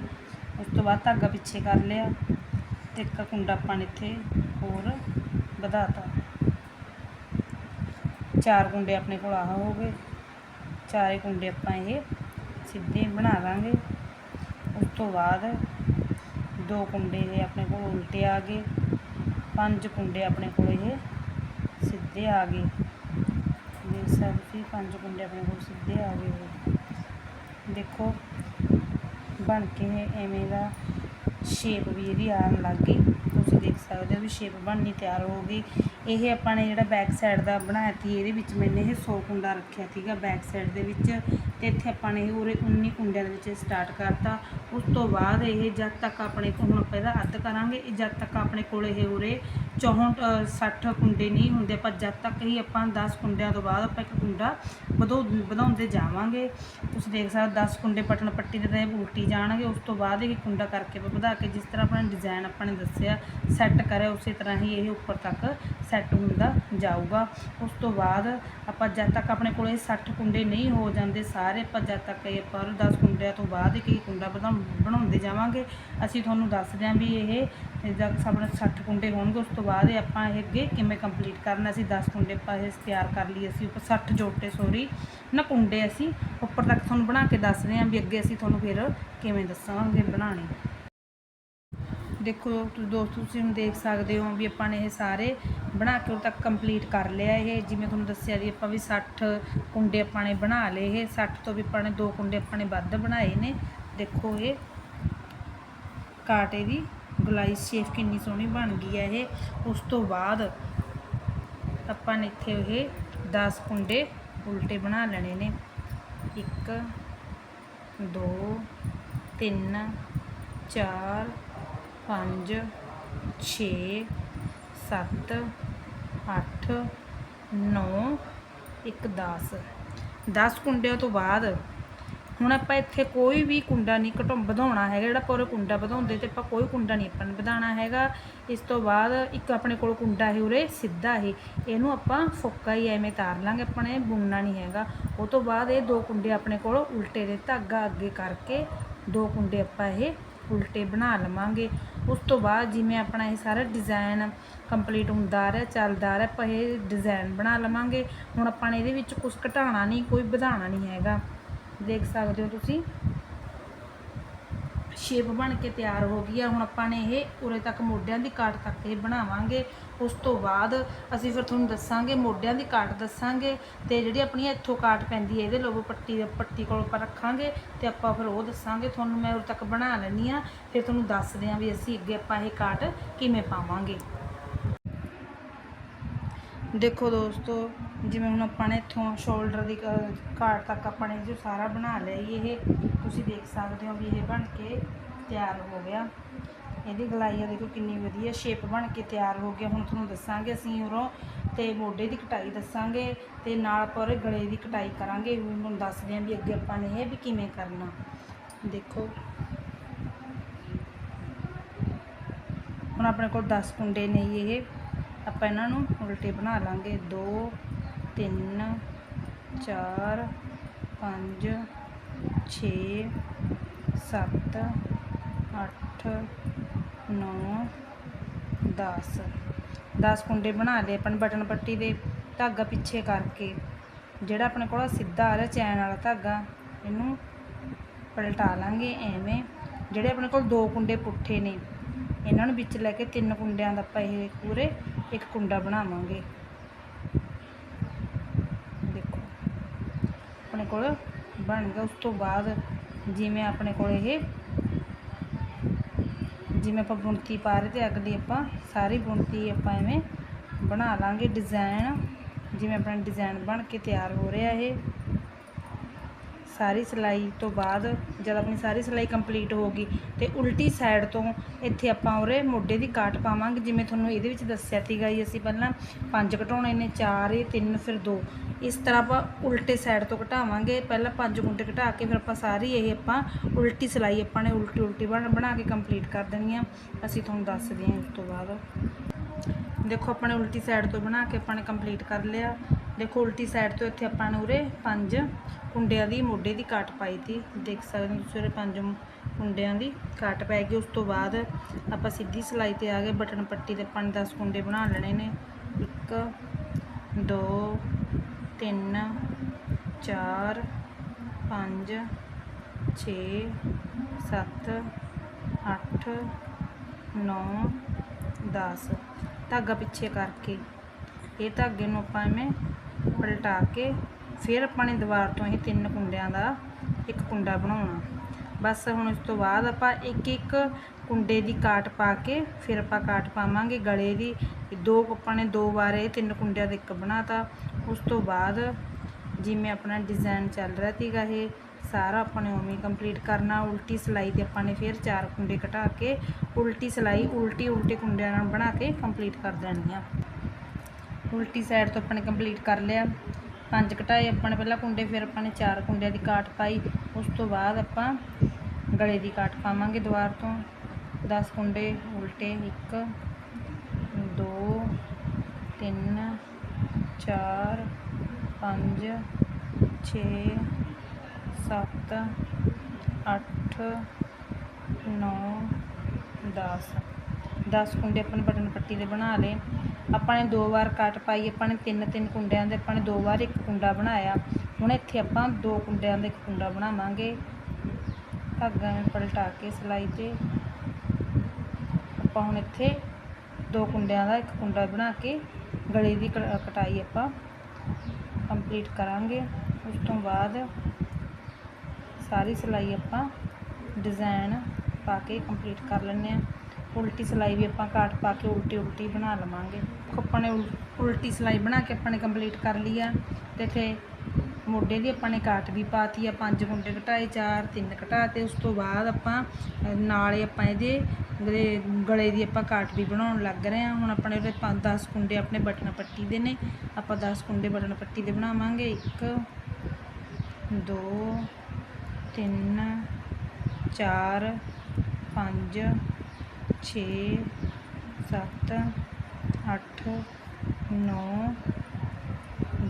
ਉਸ ਤੋਂ ਬਾਅਦ ਧਾਗਾ ਪਿੱਛੇ ਕਰ ਲਿਆ ਤੇ ਇੱਕ ਕੁੰਡਾ ਆਪਾਂ ਨੇ ਇੱਥੇ ਹੋਰ ਵਧਾਤਾ। ਚਾਰ ਕੁੰਡੇ ਆਪਣੇ ਕੋਲ ਆਹ ਹੋ ਗਏ। ਚਾਰੇ ਕੁੰਡੇ ਆਪਾਂ ਇਹ ਸਿੱਧੇ ਬਣਾ ਲਾਂਗੇ। ਉਸ ਤੋਂ ਬਾਅਦ ਦੋ ਕੁੰਡੇ ਇਹ ਆਪਣੇ ਕੋਲ ਉਲਟੇ ਆ ਗਏ। ਪੰਜ ਕੁੰਡੇ ਆਪਣੇ ਕੋਲ ਇਹ ਸਿੱਧੇ ਆ ਗਏ। ਦੇਖ ਸਕਦੇ ਪੰਜ ਕੁੰਡੇ ਆਪਣੇ ਕੋਲ ਸਿੱਧੇ ਆ ਗਏ ਹੋਏ। ਦੇਖੋ, ਬਣ ਕੇ ਇਹ ਐਵੇਂ ਦਾ ਸ਼ੇਪ ਵੀ ਇਹਦੀ ਆਉਣ ਲੱਗ ਗਈ। ਤੁਸੀਂ ਦੇਖ ਸਕਦੇ ਹੋ ਵੀ ਸ਼ੇਪ ਬਣਨੀ ਤਿਆਰ ਹੋ ਗਈ। ਇਹ ਆਪਾਂ ਨੇ ਜਿਹੜਾ ਬੈਕ ਸਾਈਡ ਦਾ ਬਣਾਇਆ ਸੀ, ਇਹਦੇ ਵਿੱਚ ਮੈਨੇ ਇਹ 100 ਕੁੰਡਾ ਰੱਖਿਆ ਸੀਗਾ ਬੈਕ ਸਾਈਡ ਦੇ ਵਿੱਚ ਤੇ ਇੱਥੇ ਆਪਾਂ ਨੇ ਉਰੇ 19 ਕੁੰਡਿਆਂ ਦੇ ਵਿੱਚ ਸਟਾਰਟ ਕਰਤਾ। ਉਸ ਤੋਂ ਬਾਅਦ ਇਹ ਜਦ ਤੱਕ ਆਪਣੇ ਕੋਲ, ਹੁਣ ਆਪਾਂ ਇਹਦਾ ਅੱਧ ਕਰਾਂਗੇ, ਇਹ ਜਦ ਤੱਕ ਆਪਣੇ ਕੋਲ ਇਹ ਉਰੇ 64 60 ਕੁੰਡੇ ਨਹੀਂ ਹੁੰਦੇ ਆਪਾਂ ਜਦ ਤੱਕ ਹੀ ਆਪਾਂ 10 ਕੁੰਡਿਆਂ ਤੋਂ ਬਾਅਦ ਆਪਾਂ ਇੱਕ ਕੁੰਡਾ ਵਧਾਉ ਵਧਾਉਂਦੇ ਜਾਵਾਂਗੇ, ਤੁਸੀਂ ਦੇਖ ਸਕਦੇ 10 ਕੁੰਡੇ ਪਟਣ ਪੱਟੀ ਦੇ ਤਾਂ ਇਹ ਉਲਟੀ ਜਾਣਗੇ, ਉਸ ਤੋਂ ਬਾਅਦ ਇੱਕ ਕੁੰਡਾ ਕਰਕੇ ਆਪਾਂ ਵਧਾ ਕੇ ਜਿਸ ਤਰ੍ਹਾਂ ਆਪਣਾ ਡਿਜ਼ਾਈਨ ਆਪਾਂ ਨੇ ਦੱਸਿਆ ਸੈੱਟ ਕਰਿਆ, ਉਸੇ ਤਰ੍ਹਾਂ ਹੀ ਇਹ ਉੱਪਰ ਤੱਕ ਸੈੱਟ ਹੁੰਦਾ ਜਾਊਗਾ। ਉਸ ਤੋਂ ਬਾਅਦ ਆਪਾਂ ਜਦ ਤੱਕ ਆਪਣੇ ਕੋਲ ਇਹ 60 ਕੁੰਡੇ ਨਹੀਂ ਹੋ ਜਾਂਦੇ ਸਾਰੇ, ਆਪਾਂ ਜਦ ਤੱਕ ਇਹ ਆਪਾਂ 10 ਕੁੰਡਿਆਂ ਤੋਂ ਬਾਅਦ ਇੱਕ ਇੱਕ ਕੁੰਡਾ ਵਧਾ, ਬਣਾਉਂਦੇ ਜਾਵਾਂਗੇ। ਅਸੀਂ ਤੁਹਾਨੂੰ ਦੱਸਦੇ ਹਾਂ ਵੀ ਇਹ ਜਦ ਆਪਣੇ 60 ਕੁੰਡੇ ਹੋਣਗੇ, ਉਸ ਤੋਂ ਬਾਅਦ ਇਹ ਆਪਾਂ ਇਹ ਅੱਗੇ ਕਿਵੇਂ ਕੰਪਲੀਟ ਕਰਨਾ, ਅਸੀਂ 10 ਕੁੰਡੇ ਆਪਾਂ ਇਹ ਤਿਆਰ ਕਰ ਲਈ ਅਸੀਂ, ਉੱਪਰ 60 ਜੋਟੇ ਸੋਰੀ ਨਾ ਕੁੰਡੇ ਅਸੀਂ, ਉੱਪਰ ਤੱਕ ਤੁਹਾਨੂੰ ਬਣਾ ਕੇ ਦੱਸਦੇ ਹਾਂ ਵੀ ਅੱਗੇ ਅਸੀਂ ਤੁਹਾਨੂੰ ਫਿਰ ਕਿਵੇਂ ਦੱਸਾਂਗੇ ਬਣਾਉਣੇ। ਦੇਖੋ ਦੋਸਤੋ, ਤੁਸੀਂ ਹੁਣ ਦੇਖ ਸਕਦੇ ਹੋ ਵੀ ਆਪਾਂ ਨੇ ਇਹ ਸਾਰੇ ਬਣਾ ਕੇ ਉਦੋਂ ਤੱਕ ਕੰਪਲੀਟ ਕਰ ਲਿਆ ਇਹ। ਜਿਵੇਂ ਤੁਹਾਨੂੰ ਦੱਸਿਆ ਵੀ ਆਪਾਂ ਵੀ 60 ਕੁੰਡੇ ਆਪਾਂ ਨੇ ਬਣਾ ਲਏ ਇਹ। 60 ਤੋਂ ਵੀ ਆਪਾਂ ਨੇ ਦੋ ਕੁੰਡੇ ਆਪਾਂ ਨੇ ਵੱਧ ਬਣਾਏ ਨੇ। ਦੇਖੋ ਇਹ ਕਾਟੇ ਦੀ ਗੁਲਾਈ ਸ਼ੇਪ ਕਿੰਨੀ ਸੋਹਣੀ ਬਣ ਗਈ ਹੈ ਇਹ। ਉਸ ਤੋਂ ਬਾਅਦ ਆਪਾਂ ਨੇ ਇੱਥੇ ਇਹ 10 ਕੁੰਡੇ ਉਲਟੇ ਬਣਾ ਲੈਣੇ ਨੇ। 1 2 3 4 ਪੰਜ, ਛੇ, ਸੱਤ, ਅੱਠ, ਨੌ, ਇੱਕ 10 10 ਕੁੰਡਿਆਂ ਤੋਂ ਬਾਅਦ ਹੁਣ ਆਪਾਂ ਇੱਥੇ ਕੋਈ ਵੀ ਕੁੰਡਾ ਨਹੀਂ ਘਟਾਉ ਵਧਾਉਣਾ ਹੈਗਾ, ਜਿਹੜਾ ਪੂਰੇ ਕੁੰਡਾ ਵਧਾਉਂਦੇ ਤੇ ਆਪਾਂ ਕੋਈ ਕੁੰਡਾ ਨਹੀਂ ਆਪਾਂ ਨੇ ਵਧਾਉਣਾ ਹੈਗਾ। ਇਸ ਤੋਂ ਬਾਅਦ ਇੱਕ ਆਪਣੇ ਕੋਲ ਕੁੰਡਾ ਹੈ ਉਰੇ, ਸਿੱਧਾ ਇਹ। ਇਹਨੂੰ ਆਪਾਂ ਫੁੱਕਾ ਹੀ ਐਵੇਂ ਤਾਰ ਲਾਂਗੇ, ਆਪਣੇ ਨੇ ਬੁਣਨਾ ਨਹੀਂ ਹੈਗਾ। ਉਹ ਤੋਂ ਬਾਅਦ ਇਹ ਦੋ ਕੁੰਡੇ ਆਪਣੇ ਕੋਲ ਉਲਟੇ ਦੇ ਧਾਗਾ ਅੱਗੇ ਕਰਕੇ ਦੋ ਕੁੰਡੇ ਆਪਾਂ ਇਹ ਉਲਟੇ ਬਣਾ ਲਵਾਂਗੇ। ਉਸ ਤੋਂ ਬਾਅਦ ਜਿਵੇਂ ਆਪਣਾ ਇਹ ਸਾਰਾ ਡਿਜ਼ਾਈਨ ਕੰਪਲੀਟ ਹੁੰਦਾ ਆ ਰਿਹਾ ਚੱਲਦਾ ਆ ਰਿਹਾ ਆਪਾਂ ਇਹ ਡਿਜ਼ਾਈਨ ਬਣਾ ਲਵਾਂਗੇ। ਹੁਣ ਆਪਾਂ ਨੇ ਇਹਦੇ ਵਿੱਚ ਕੁਝ ਘਟਾਉਣਾ ਨਹੀਂ, ਕੋਈ ਵਧਾਉਣਾ ਨਹੀਂ ਹੈਗਾ। ਦੇਖ ਸਕਦੇ ਹੋ ਤੁਸੀਂ। ਸ਼ੇਪ ਬਣ ਕੇ ਤਿਆਰ ਹੋ ਗਈ ਆ। ਹੁਣ ਆਪਾਂ ਨੇ ਇਹ ਉਰੇ ਤੱਕ ਮੋਢਿਆਂ ਦੀ ਕਾਟ ਤੱਕ ਇਹ ਬਣਾਵਾਂਗੇ। ਉਸ ਤੋਂ ਬਾਅਦ ਅਸੀਂ ਫਿਰ ਤੁਹਾਨੂੰ ਦੱਸਾਂਗੇ, ਮੋਢਿਆਂ ਦੀ ਕਾਟ ਦੱਸਾਂਗੇ ਤੇ ਜਿਹੜੀ ਆਪਣੀ ਇੱਥੋਂ ਕਾਟ ਪੈਂਦੀ ਹੈ, ਇਹਦੇ ਲੋਬੋ ਪੱਟੀ ਪੱਟੀ ਕੋਲ ਆਪਾਂ ਰੱਖਾਂਗੇ ਤੇ ਆਪਾਂ ਫਿਰ ਉਹ ਦੱਸਾਂਗੇ। ਤੁਹਾਨੂੰ ਮੈਂ ਉਰੇ ਤੱਕ ਬਣਾ ਲੈਣੀ ਆ ਫਿਰ ਤੁਹਾਨੂੰ ਦੱਸਦੇ ਆ ਵੀ ਅਸੀਂ ਅੱਗੇ ਆਪਾਂ ਇਹ ਕਾਟ ਕਿਵੇਂ ਪਾਵਾਂਗੇ। ਦੇਖੋ ਦੋਸਤੋ ਜਿਵੇਂ ਹੁਣ ਆਪਾਂ ਨੇ ਇੱਥੋਂ ਸ਼ੋਲਡਰ ਦੀ ਕ- ਕਾਟ ਤੱਕ ਆਪਾਂ ਨੇ ਜੋ ਸਾਰਾ ਬਣਾ ਲਿਆ ਜੀ ਇਹ, ਤੁਸੀਂ ਦੇਖ ਸਕਦੇ ਹੋ ਵੀ ਇਹ ਬਣ ਕੇ ਤਿਆਰ ਹੋ ਗਿਆ। ਇਹਦੀ ਗਲਾਈ ਆ ਦੇਖੋ ਕਿੰਨੀ ਵਧੀਆ ਸ਼ੇਪ ਬਣ ਕੇ ਤਿਆਰ ਹੋ ਗਿਆ। ਹੁਣ ਤੁਹਾਨੂੰ ਦੱਸਾਂਗੇ ਅਸੀਂ ਉਰੋਂ ਤੇ ਮੋਢੇ ਦੀ ਕਟਾਈ ਦੱਸਾਂਗੇ ਤੇ ਨਾਲ ਪਰ ਗਲੇ ਦੀ ਕਟਾਈ ਕਰਾਂਗੇ। ਹੁਣ ਦੱਸਦੇ ਹਾਂ ਵੀ ਅੱਗੇ ਆਪਾਂ ਨੇ ਇਹ ਵੀ ਕਿਵੇਂ ਕਰਨਾ। ਦੇਖੋ। ਹੁਣ ਆਪਣੇ ਕੋਲ 10 ਕੁੰਡੇ ਨੇ ਇਹ। ਆਪਾਂ ਇਹਨਾਂ ਨੂੰ ਉਲਟੇ ਬਣਾ ਲਾਂਗੇ। 2 3 4 5 6 7 8 9 10 10 ਕੁੰਡੇ ਬਣਾ ਲਏ ਆਪਾਂ ਬਟਨ ਪੱਟੀ ਦੇ ਧਾਗਾ ਪਿੱਛੇ ਕਰਕੇ। ਜਿਹੜਾ ਆਪਣੇ ਕੋਲ ਸਿੱਧਾ ਆ ਰਿਹਾ ਚੈਨ ਵਾਲਾ ਧਾਗਾ, ਇਹਨੂੰ ਪਲਟਾ ਲਾਂਗੇ ਐਵੇਂ। ਜਿਹੜੇ ਆਪਣੇ ਕੋਲ ਦੋ ਕੁੰਡੇ ਪੁੱਠੇ ਨੇ, ਇਹਨਾਂ ਨੂੰ ਵਿੱਚ ਲੈ ਕੇ ਤਿੰਨ ਕੁੰਡਿਆਂ ਦਾ ਆਪਾਂ ਇਹ ਪੂਰੇ ਇੱਕ ਕੁੰਡਾ ਬਣਾਵਾਂਗੇ ਦੇਖੋ ਆਪਣੇ ਕੋਲ ਬਣ ਗਿਆ। ਉਸ ਤੋਂ ਬਾਅਦ ਜਿਵੇਂ ਆਪਣੇ ਕੋਲ ਇਹ, ਜਿਵੇਂ ਆਪਾਂ ਬੁਣਤੀ ਪਾ ਰਹੇ ਤੇ ਅਗਲੀ ਆਪਾਂ ਸਾਰੀ ਬੁਣਤੀ ਆਪਾਂ ਐਵੇਂ ਬਣਾ ਲਾਂਗੇ। ਡਿਜ਼ਾਈਨ ਜਿਵੇਂ ਆਪਣਾ ਡਿਜ਼ਾਈਨ ਬਣ ਕੇ ਤਿਆਰ ਹੋ ਰਿਹਾ ਇਹ। ਸਾਰੀ ਸਿਲਾਈ ਤੋਂ ਬਾਅਦ ਜਦ ਆਪਣੀ ਸਾਰੀ ਸਿਲਾਈ ਕੰਪਲੀਟ ਹੋ ਗਈ ਤੇ ਉਲਟੀ ਸਾਈਡ ਤੋਂ ਇੱਥੇ ਆਪਾਂ ਉਰੇ ਮੋਢੇ ਦੀ ਕਾਟ ਪਾਵਾਂਗੇ। ਜਿਵੇਂ ਤੁਹਾਨੂੰ ਇਹਦੇ ਵਿੱਚ ਦੱਸਿਆ ਸੀਗਾ ਜੀ, ਅਸੀਂ ਪਹਿਲਾਂ ਪੰਜ ਘਟਾਉਣੇ ਨੇ, ਚਾਰ, ਇਹ ਤਿੰਨ, ਫਿਰ ਦੋ। ਇਸ ਤਰ੍ਹਾਂ ਆਪਾਂ ਉਲਟੇ ਸਾਈਡ ਤੋਂ ਘਟਾਵਾਂਗੇ। ਪਹਿਲਾਂ ਪੰਜ ਗੁੰਡੇ ਘਟਾ ਕੇ ਫਿਰ ਆਪਾਂ ਸਾਰੀ ਇਹ ਆਪਾਂ ਉਲਟੀ ਸਿਲਾਈ ਆਪਾਂ ਨੇ ਉਲਟੀ ਉਲਟੀ ਬਣ, ਬਣਾ ਕੇ ਕੰਪਲੀਟ ਕਰ ਦੇਣੀ ਆ। ਅਸੀਂ ਤੁਹਾਨੂੰ ਦੱਸਦੇ ਹਾਂ ਉਸ ਤੋਂ ਬਾਅਦ। ਦੇਖੋ ਆਪਾਂ ਨੇ ਉਲਟੀ ਸਾਈਡ ਤੋਂ ਬਣਾ ਕੇ ਆਪਾਂ ਨੇ ਕੰਪਲੀਟ ਕਰ ਲਿਆ। ਦੇਖੋ, ਉਲਟੀ ਸਾਈਡ ਤੋਂ ਇੱਥੇ ਆਪਾਂ ਨੇ ਉਰੇ ਪੰਜ ਕੁੰਡਿਆਂ ਦੀ ਮੋਢੇ ਦੀ ਕਾਟ ਪਾਈ ਤੀ। ਦੇਖ ਸਕਦੇ ਹੋ ਤੁਸੀਂ ਉਰੇ ਪੰਜ ਕੁੰਡਿਆਂ ਦੀ ਕਾਟ ਪੈ ਗਈ। ਉਸ ਤੋਂ ਬਾਅਦ ਆਪਾਂ ਸਿੱਧੀ ਸਿਲਾਈ ਤੇ ਆ ਗਏ। ਬਟਨ ਪੱਟੀ ਤੇ ਆਪਾਂ ਨੇ 10 ਕੁੰਡੇ ਬਣਾ ਲੈਣੇ ਨੇ। 1 2 3 4 5 6 7 8 9 10 ਧਾਗਾ ਪਿੱਛੇ ਕਰਕੇ। ਇਹ ਧਾਗੇ ਨੂੰ ਆਪਾਂ ਐਵੇਂ ਪਲਟਾ ਕੇ ਫਿਰ ਆਪਾਂ ਨੇ ਦੀਵਾਰ ਤੋਂ ਹੀ ਤਿੰਨ ਕੁੰਡਿਆਂ ਦਾ ਇੱਕ ਕੁੰਡਾ ਬਣਾਉਣਾ। ਬਸ ਹੁਣ ਉਸ ਤੋਂ ਬਾਅਦ ਆਪਾਂ ਇੱਕ ਇੱਕ ਕੁੰਡੇ ਦੀ ਕਾਟ ਪਾ ਕੇ ਫਿਰ ਆਪਾਂ ਕਾਟ ਪਾਵਾਂਗੇ ਗਲੇ ਦੀ। ਦੋ ਆਪਾਂ ਨੇ ਦੋ ਵਾਰ ਇਹ ਤਿੰਨ ਕੁੰਡਿਆਂ ਦਾ ਇੱਕ ਬਣਾਤਾ। ਉਸ ਤੋਂ ਬਾਅਦ ਜਿਵੇਂ ਆਪਣਾ ਡਿਜ਼ਾਈਨ ਚੱਲ ਰਿਹਾ ਸੀਗਾ ਇਹ, ਸਾਰਾ ਆਪਾਂ ਨੇ ਉਵੇਂ ਕੰਪਲੀਟ ਕਰਨਾ। ਉਲਟੀ ਸਿਲਾਈ ਤੇ ਆਪਾਂ ਨੇ ਫਿਰ ਚਾਰ ਕੁੰਡੇ ਘਟਾ ਕੇ ਉਲਟੀ ਸਿਲਾਈ ਉਲਟੀ ਉਲਟੇ ਕੁੰਡਿਆਂ ਨਾਲ ਬਣਾ ਕੇ ਕੰਪਲੀਟ ਕਰ ਦੇਣੀ ਆ। ਉਲਟੀ ਸਾਈਡ ਤੋਂ ਆਪਾਂ ਨੇ ਕੰਪਲੀਟ ਕਰ ਲਿਆ। ਪੰਜ ਘਟਾਏ ਆਪਾਂ ਨੇ ਪਹਿਲਾਂ ਕੁੰਡੇ, ਫਿਰ ਆਪਾਂ ਨੇ ਚਾਰ ਕੁੰਡਿਆਂ ਦੀ ਕਾਟ ਪਾਈ। ਉਸ ਤੋਂ ਬਾਅਦ ਆਪਾਂ ਗਲੇ ਦੀ ਕਾਟ ਪਾਵਾਂਗੇ ਦੁਆਰ ਤੋਂ। 10 ਕੁੰਡੇ ਉਲਟੇ 1 2 3 4 5 6 7 8 9 10 10 ਕੁੰਡੇ ਆਪਾਂ ਨੇ ਬਟਨ ਪੱਟੀ ਦੇ ਬਣਾ ਲਏ ਆਪਾਂ ਨੇ ਦੋ ਵਾਰ ਕੱਟ ਪਾਈ ਆਪਾਂ ਨੇ ਤਿੰਨ ਤਿੰਨ ਕੁੰਡਿਆਂ ਦੇ ਆਪਾਂ ਨੇ ਦੋ ਵਾਰ ਇੱਕ ਕੁੰਡਾ ਬਣਾਇਆ ਹੁਣ ਇੱਥੇ ਆਪਾਂ ਦੋ ਕੁੰਡਿਆਂ ਦਾ ਇੱਕ ਕੁੰਡਾ ਬਣਾਵਾਂਗੇ ਧਾਗਾ ਨੂੰ ਪਲਟਾ ਕੇ ਸਿਲਾਈ ਤੇ ਆਪਾਂ ਹੁਣ ਇੱਥੇ ਦੋ ਕੁੰਡਿਆਂ ਦਾ ਇੱਕ ਕੁੰਡਾ ਬਣਾ ਕੇ ਗਲੇ ਦੀ ਕ- ਕਟਾਈ ਆਪਾਂ ਕੰਪਲੀਟ ਕਰਾਂਗੇ ਉਸ ਤੋਂ ਬਾਅਦ ਸਾਰੀ ਸਿਲਾਈ ਆਪਾਂ ਡਿਜ਼ਾਈਨ ਪਾ ਕੇ ਕੰਪਲੀਟ ਕਰ ਲੈਂਦੇ ਆ ਉਲਟੀ ਸਿਲਾਈ ਵੀ ਆਪਾਂ ਕਾਟ ਪਾ ਕੇ ਉਲਟੀ ਉਲਟੀ ਬਣਾ ਲਵਾਂਗੇ। ਆਪਾਂ ਨੇ ਉਲ- ਉਲਟੀ ਸਿਲਾਈ ਬਣਾ ਕੇ ਆਪਾਂ ਨੇ ਕੰਪਲੀਟ ਕਰ ਲਈ ਆ। ਤੇ ਇੱਥੇ ਮੋਢੇ ਦੀ ਆਪਾਂ ਨੇ ਕਾਟ ਵੀ ਪਾਤੀ ਆ, ਪੰਜ ਕੁੰਡੇ ਘਟਾਏ ਚਾਰ, ਤਿੰਨ ਘਟਾਤੇ ਉਸ ਤੋਂ ਬਾਅਦ ਆਪਾਂ ਨਾਲੇ ਆਪਾਂ ਇਹਦੇ ਗਲੇ ਗਲੇ ਦੀ ਆਪਾਂ ਕਾਟ ਵੀ ਬਣਾਉਣ ਲੱਗ ਰਹੇ ਆ। ਹੁਣ ਆਪਣੇ ਉਹਦੇ 5-10 ਕੁੰਡੇ ਆਪਣੇ ਬਟਨ ਪੱਟੀ ਦੇ ਨੇ। ਆਪਾਂ 10 ਕੁੰਡੇ ਬਟਨ ਪੱਟੀ ਦੇ ਬਣਾਵਾਂਗੇ। 1 2 3 4 5 6 7 8 9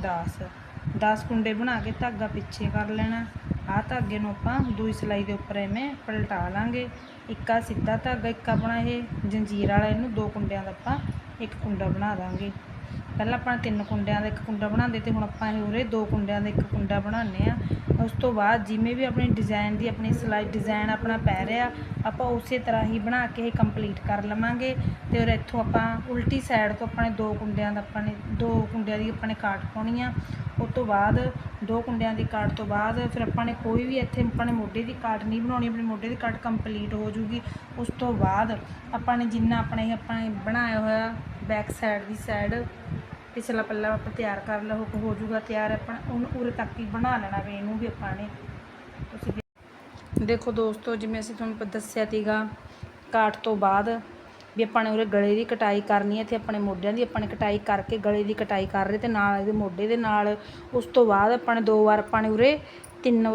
10 10 ਕੁੰਡੇ ਬਣਾ ਕੇ ਧਾਗਾ ਪਿੱਛੇ ਕਰ ਲੈਣਾ। ਆਹ ਧਾਗੇ ਨੂੰ ਆਪਾਂ ਦੂਈ ਸਿਲਾਈ ਦੇ ਉੱਪਰ ਐਵੇਂ ਪਲਟਾ ਲਾਂਗੇ। ਇੱਕਾ ਸਿੱਧਾ ਧਾਗਾ, ਇੱਕ ਆਪਣਾ ਇਹ ਜੰਜੀਰ ਵਾਲਾ। ਇਹਨੂੰ ਦੋ ਕੁੰਡਿਆਂ ਦਾ ਆਪਾਂ ਇੱਕ ਕੁੰਡਾ ਬਣਾ ਦਾਂਗੇ। ਪਹਿਲਾਂ ਆਪਾਂ ਤਿੰਨ ਕੁੰਡਿਆਂ ਦਾ ਇੱਕ ਕੁੰਡਾ ਬਣਾਉਂਦੇ ਤੇ ਹੁਣ ਆਪਾਂ ਇਹ ਉਰੇ ਦੋ ਕੁੰਡਿਆਂ ਦਾ ਇੱਕ ਕੁੰਡਾ ਬਣਾਉਂਦੇ ਆ ਉਸ ਤੋਂ ਬਾਅਦ ਜਿਵੇਂ ਵੀ ਆਪਣੀ ਡਿਜ਼ਾਈਨ ਦੀ ਆਪਣੀ ਸਿਲਾਈ ਡਿਜ਼ਾਈਨ ਆਪਣਾ ਪੈ ਰਿਹਾ, ਆਪਾਂ ਉਸੇ ਤਰ੍ਹਾਂ ਹੀ ਬਣਾ ਕੇ ਇਹ ਕੰਪਲੀਟ ਕਰ ਲਵਾਂਗੇ ਤੇ ਔਰ ਇੱਥੋਂ ਆਪਾਂ ਉਲਟੀ ਸਾਈਡ ਤੋਂ ਆਪਾਂ ਦੋ ਕੁੰਡਿਆਂ ਦਾ ਆਪਾਂ ਨੇ ਦੋ ਕੁੰਡਿਆਂ ਦੀ ਆਪਾਂ ਨੇ ਕਾਟ ਪਾਉਣੀ ਆ। ਉਸ ਤੋਂ ਬਾਅਦ ਦੋ ਕੁੰਡਿਆਂ ਦੀ ਕਾਟ ਤੋਂ ਬਾਅਦ ਫਿਰ ਆਪਾਂ ਨੇ ਕੋਈ ਵੀ ਇੱਥੇ ਆਪਾਂ ਨੇ ਮੋਢੇ ਦੀ ਕਾਟ ਨਹੀਂ ਬਣਾਉਣੀ, ਆਪਣੇ ਮੋਢੇ ਦੀ ਕਾਟ ਕੰਪਲੀਟ ਹੋ ਜੂਗੀ। ਉਸ ਤੋਂ ਬਾਅਦ ਆਪਾਂ ਨੇ ਜਿੰਨਾ ਆਪਣਾ ਇਹ ਆਪਾਂ ਨੇ ਬਣਾਇਆ ਹੋਇਆ ਬੈਕ ਸਾਈਡ ਦੀ ਸਾਈਡ ਪਿਛਲਾ ਪੱਲਾ ਆਪਾਂ ਤਿਆਰ ਕਰ ਲਓ ਹੋ ਹੋ ਜੂਗਾ ਤਿਆਰ, ਆਪਾਂ ਉਹਨੂੰ ਉਰੇ ਤੱਕ ਹੀ ਬਣਾ ਲੈਣਾ ਵੀ ਇਹਨੂੰ ਵੀ ਆਪਾਂ ਨੇ। ਤੁਸੀਂ ਦੇਖੋ ਦੋਸਤੋ, ਜਿਵੇਂ ਅਸੀਂ ਤੁਹਾਨੂੰ ਪ- ਦੱਸਿਆ ਸੀਗਾ ਕਾਟ ਤੋਂ ਬਾਅਦ ਵੀ ਆਪਾਂ ਨੇ ਉਰੇ ਗਲੇ ਦੀ ਕਟਾਈ ਕਰਨੀ ਹੈ ਤੇ ਆਪਣੇ ਮੋਢਿਆਂ ਦੀ ਆਪਾਂ ਨੇ ਕਟਾਈ ਕਰਕੇ ਗਲੇ ਦੀ ਕਟਾਈ ਕਰ ਰਹੇ ਤੇ ਨਾਲ ਇਹਦੇ ਮੋਢੇ ਦੇ ਨਾਲ ਉਸ ਤੋਂ ਬਾਅਦ ਆਪਾਂ ਨੇ ਦੋ ਵਾਰ ਆਪਾਂ ਨੇ ਉਰੇ ਤਿੰਨ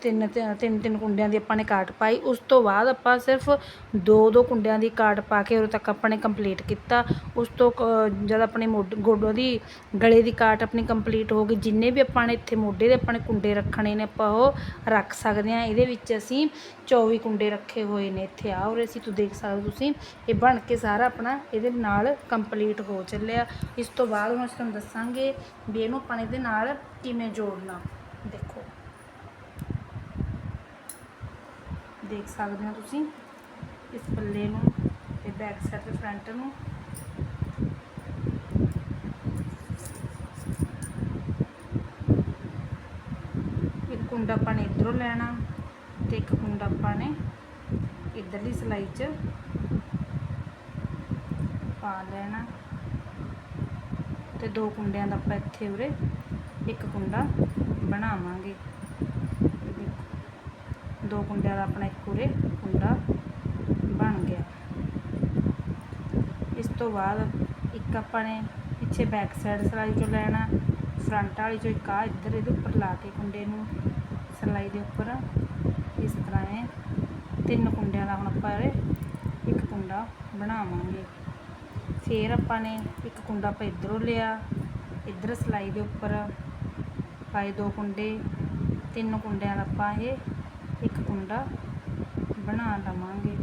ਤਿੰਨ ਤਿੰਨ ਤਿੰਨ ਤਿੰਨ ਕੁੰਡਿਆਂ ਦੀ ਆਪਾਂ ਨੇ ਕਾਟ ਪਾਈ। ਉਸ ਤੋਂ ਬਾਅਦ ਆਪਾਂ ਸਿਰਫ ਦੋ ਦੋ ਕੁੰਡਿਆਂ ਦੀ ਕਾਟ ਪਾ ਕੇ ਉਦੋਂ ਤੱਕ ਆਪਾਂ ਨੇ ਕੰਪਲੀਟ ਕੀਤਾ। ਉਸ ਤੋਂ ਕ- ਜਦ ਆਪਣੇ ਮੋਢ, ਗੋਡੋ ਦੀ ਗਲੇ ਦੀ ਕਾਟ ਆਪਣੀ ਕੰਪਲੀਟ ਹੋ ਗਈ, ਜਿੰਨੇ ਵੀ ਆਪਾਂ ਨੇ ਇੱਥੇ ਮੋਢੇ ਦੇ ਆਪਣੇ ਕੁੰਡੇ ਰੱਖਣੇ ਨੇ, ਆਪਾਂ ਉਹ ਰੱਖ ਸਕਦੇ ਹਾਂ। ਇਹਦੇ ਵਿੱਚ ਅਸੀਂ 24 ਕੁੰਡੇ ਰੱਖੇ ਹੋਏ ਨੇ ਇੱਥੇ। ਆ ਔਰ ਅਸੀਂ ਤੂੰ ਦੇਖ ਸਕਦੇ ਤੁਸੀਂ, ਇਹ ਬਣ ਕੇ ਸਾਰਾ ਆਪਣਾ ਇਹਦੇ ਨਾਲ ਕੰਪਲੀਟ ਹੋ ਚੱਲਿਆ। ਇਸ ਤੋਂ ਬਾਅਦ ਹੁਣ ਅਸੀਂ ਤੁਹਾਨੂੰ ਦੱਸਾਂਗੇ ਵੀ ਇਹਨੂੰ ਆਪਾਂ ਇਹਦੇ ਨਾਲ ਕਿਵੇਂ ਜੋੜਨਾ ਦੇਖੋ ਦੇਖ ਸਕਦੇ ਹੋ ਤੁਸੀਂ। ਇਸ ਪੱਲੇ ਨੂੰ ਤੇ ਬੈਕ ਸਾਈਡ ਤੇ ਫਰੰਟ ਨੂੰ। ਇੱਕ ਕੁੰਡਾ ਆਪਾਂ ਨੇ ਇਧਰੋਂ ਲੈਣਾ ਤੇ ਇੱਕ ਕੁੰਡਾ ਆਪਾਂ ਨੇ ਇਧਰਲੀ ਸਿਲਾਈ 'ਚ ਪਾ ਲੈਣਾ। ਤੇ ਦੋ ਕੁੰਡਿਆਂ ਦਾ ਆਪਾਂ ਇੱਥੇ ਉਰੇ ਇੱਕ ਕੁੰਡਾ ਬਣਾਵਾਂਗੇ। ਦੋ ਕੁੰਡਿਆਂ ਦਾ ਆਪਣਾ ਇੱਕ ਉਰੇ ਕੁੰਡਾ ਬਣ ਗਿਆ। ਇਸ ਤੋਂ ਬਾਅਦ ਇੱਕ ਆਪਾਂ ਨੇ ਪਿੱਛੇ ਬੈਕ ਸਾਈਡ ਸਿਲਾਈ ਚੋਂ ਲੈਣਾ ਫਰੰਟ ਵਾਲੀ ਚੋਂ ਇੱਕ ਆ, ਇੱਧਰ ਇਹਦੇ ਉੱਪਰ ਲਾ ਕੇ ਕੁੰਡੇ ਨੂੰ ਸਿਲਾਈ ਦੇ ਉੱਪਰ। ਇਸ ਤਰ੍ਹਾਂ ਇਹ ਤਿੰਨ ਕੁੰਡਿਆਂ ਦਾ ਹੁਣ ਆਪਾਂ ਇਹ ਇੱਕ ਕੁੰਡਾ ਬਣਾਵਾਂਗੇ। ਫਿਰ ਆਪਾਂ ਨੇ ਇੱਕ ਕੁੰਡਾ ਆਪਾਂ ਇੱਧਰੋਂ ਲਿਆ, ਇੱਧਰ ਸਿਲਾਈ ਦੇ ਉੱਪਰ ਪਾਏ ਦੋ ਕੁੰਡੇ, ਤਿੰਨ ਕੁੰਡਿਆਂ ਦਾ ਆਪਾਂ ਇਹ ਇੱਕ ਕੁੰਡਾ ਬਣਾ ਲਵਾਂਗੇ।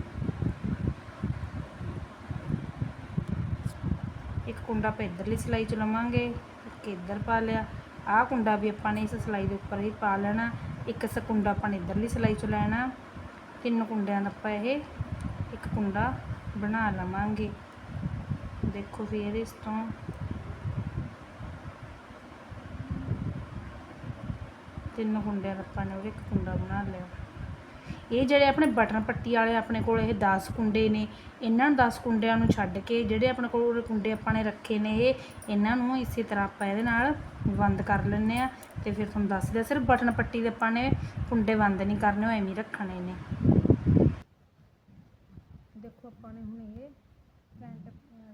ਇੱਕ ਕੁੰਡਾ ਆਪਾਂ ਇੱਧਰਲੀ ਸਿਲਾਈ ਚ ਲਵਾਂਗੇ, ਇੱਕ ਇੱਧਰ ਪਾ ਲਿਆ। ਆਹ ਕੁੰਡਾ ਵੀ ਆਪਾਂ ਨੇ ਇਸ ਸਿਲਾਈ ਦੇ ਉੱਪਰ ਹੀ ਪਾ ਲੈਣਾ। ਇੱਕ ਸ ਕੁੰਡਾ ਆਪਾਂ ਨੇ ਇੱਧਰਲੀ ਸਿਲਾਈ ਚ ਲੈਣਾ। ਤਿੰਨ ਕੁੰਡਿਆਂ ਦਾ ਆਪਾਂ ਇਹ ਇੱਕ ਕੁੰਡਾ ਬਣਾ ਲਵਾਂਗੇ। ਦੇਖੋ ਫਿਰ ਇਸ ਤੋਂ। ਤਿੰਨ ਕੁੰਡਿਆਂ ਦਾ ਆਪਾਂ ਨੇ ਉਹ ਇੱਕ ਕੁੰਡਾ ਬਣਾ ਲਿਆ। ਇਹ ਜਿਹੜੇ ਆਪਣੇ ਬਟਨ ਪੱਟੀ ਵਾਲੇ ਆਪਣੇ ਕੋਲ ਇਹ 10 ਕੁੰਡੇ ਨੇ, ਇਹਨਾਂ ਨੂੰ 10 ਕੁੰਡਿਆਂ ਨੂੰ ਛੱਡ ਕੇ ਜਿਹੜੇ ਆਪਣੇ ਕੋਲ ਕੁੰਡੇ ਆਪਾਂ ਨੇ ਰੱਖੇ ਨੇ ਇਹ, ਇਹਨਾਂ ਨੂੰ ਇਸੇ ਤਰ੍ਹਾਂ ਆਪਾਂ ਇਹਦੇ ਨਾਲ ਬੰਦ ਕਰ ਲੈਂਦੇ ਆ ਤੇ ਫਿਰ ਤੁਹਾਨੂੰ ਦੱਸ ਦਿਆ, ਸਿਰਫ ਬਟਨ ਪੱਟੀ ਦੇ ਆਪਾਂ ਨੇ ਕੁੰਡੇ ਬੰਦ ਨਹੀਂ ਕਰਨੇ, ਉਹ ਐਵੇਂ ਹੀ ਰੱਖਣੇ ਨੇ। ਦੇਖੋ ਆਪਾਂ ਨੇ ਹੁਣ ਇਹ ਫਰੰਟ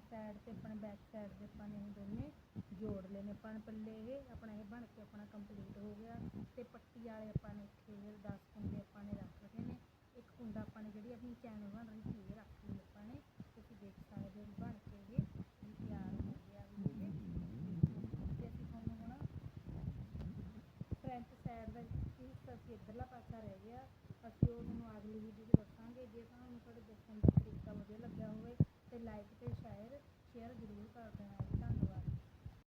ਸਾਈਡ ਤੇ ਆਪਣੇ ਬੈਕ ਸਾਈਡ ਦੇ ਆਪਾਂ ਨੇ ਇਹ ਦੋਨੇ ਜੋੜ ਲੈਣੇ ਆਪਾਂ ਨੇ ਪੱਲੇ ਇਹ ਆਪਣਾ ਇਹ ਬਣ ਕੇ ਆਪਣਾ ਕੰਪਲੀਟ ਹੋ ਗਿਆ ਤੇ ਪੱਟੀ ਵਾਲੇ ਆਪਾਂ ਨੇ ਇੱਥੇ 10 ਕੁੰਡੇ ਆਪਾਂ ਨੇ ਰੱਖ ਰਹੇ ਨੇ ਇੱਕ ਕੁੰਡਾ ਆਪਾਂ ਨੇ ਜਿਹੜੀ ਆਪਣੀ ਚੈਨ ਬਣ ਰਹੀ ਸੀ, ਇਹ ਰੱਖ ਲਈ ਆਪਾਂ ਨੇ। ਤੁਸੀਂ ਦੇਖ ਸਕਦੇ ਹੋ ਵੀ ਬਣ ਕੇ ਇਹ ਵੀ ਤਿਆਰ ਹੋ ਗਿਆ ਵੀ ਇਹ। ਤੇ ਅਸੀਂ ਤੁਹਾਨੂੰ ਹੁਣ ਫਰੰਟ ਸਾਈਡ ਦਾ ਹਿੱਸਾ ਸੀ ਇੱਧਰਲਾ ਪਾਸਾ ਰਹਿ ਗਿਆ। ਅਸੀਂ ਉਹ ਤੁਹਾਨੂੰ ਅਗਲੀ ਵੀਡੀਓ 'ਚ ਦੱਸਾਂਗੇ, ਜੇ ਤੁਹਾਨੂੰ ਸਾਡੇ ਦੱਸਣ ਦਾ ਤਰੀਕਾ ਵਧੀਆ ਲੱਗਿਆ ਹੋਵੇ, ਤੇ ਲਾਈਕ ਤੇ ਸ਼ੇਅਰ ਸ਼ੇਅਰ ਜ਼ਰੂਰ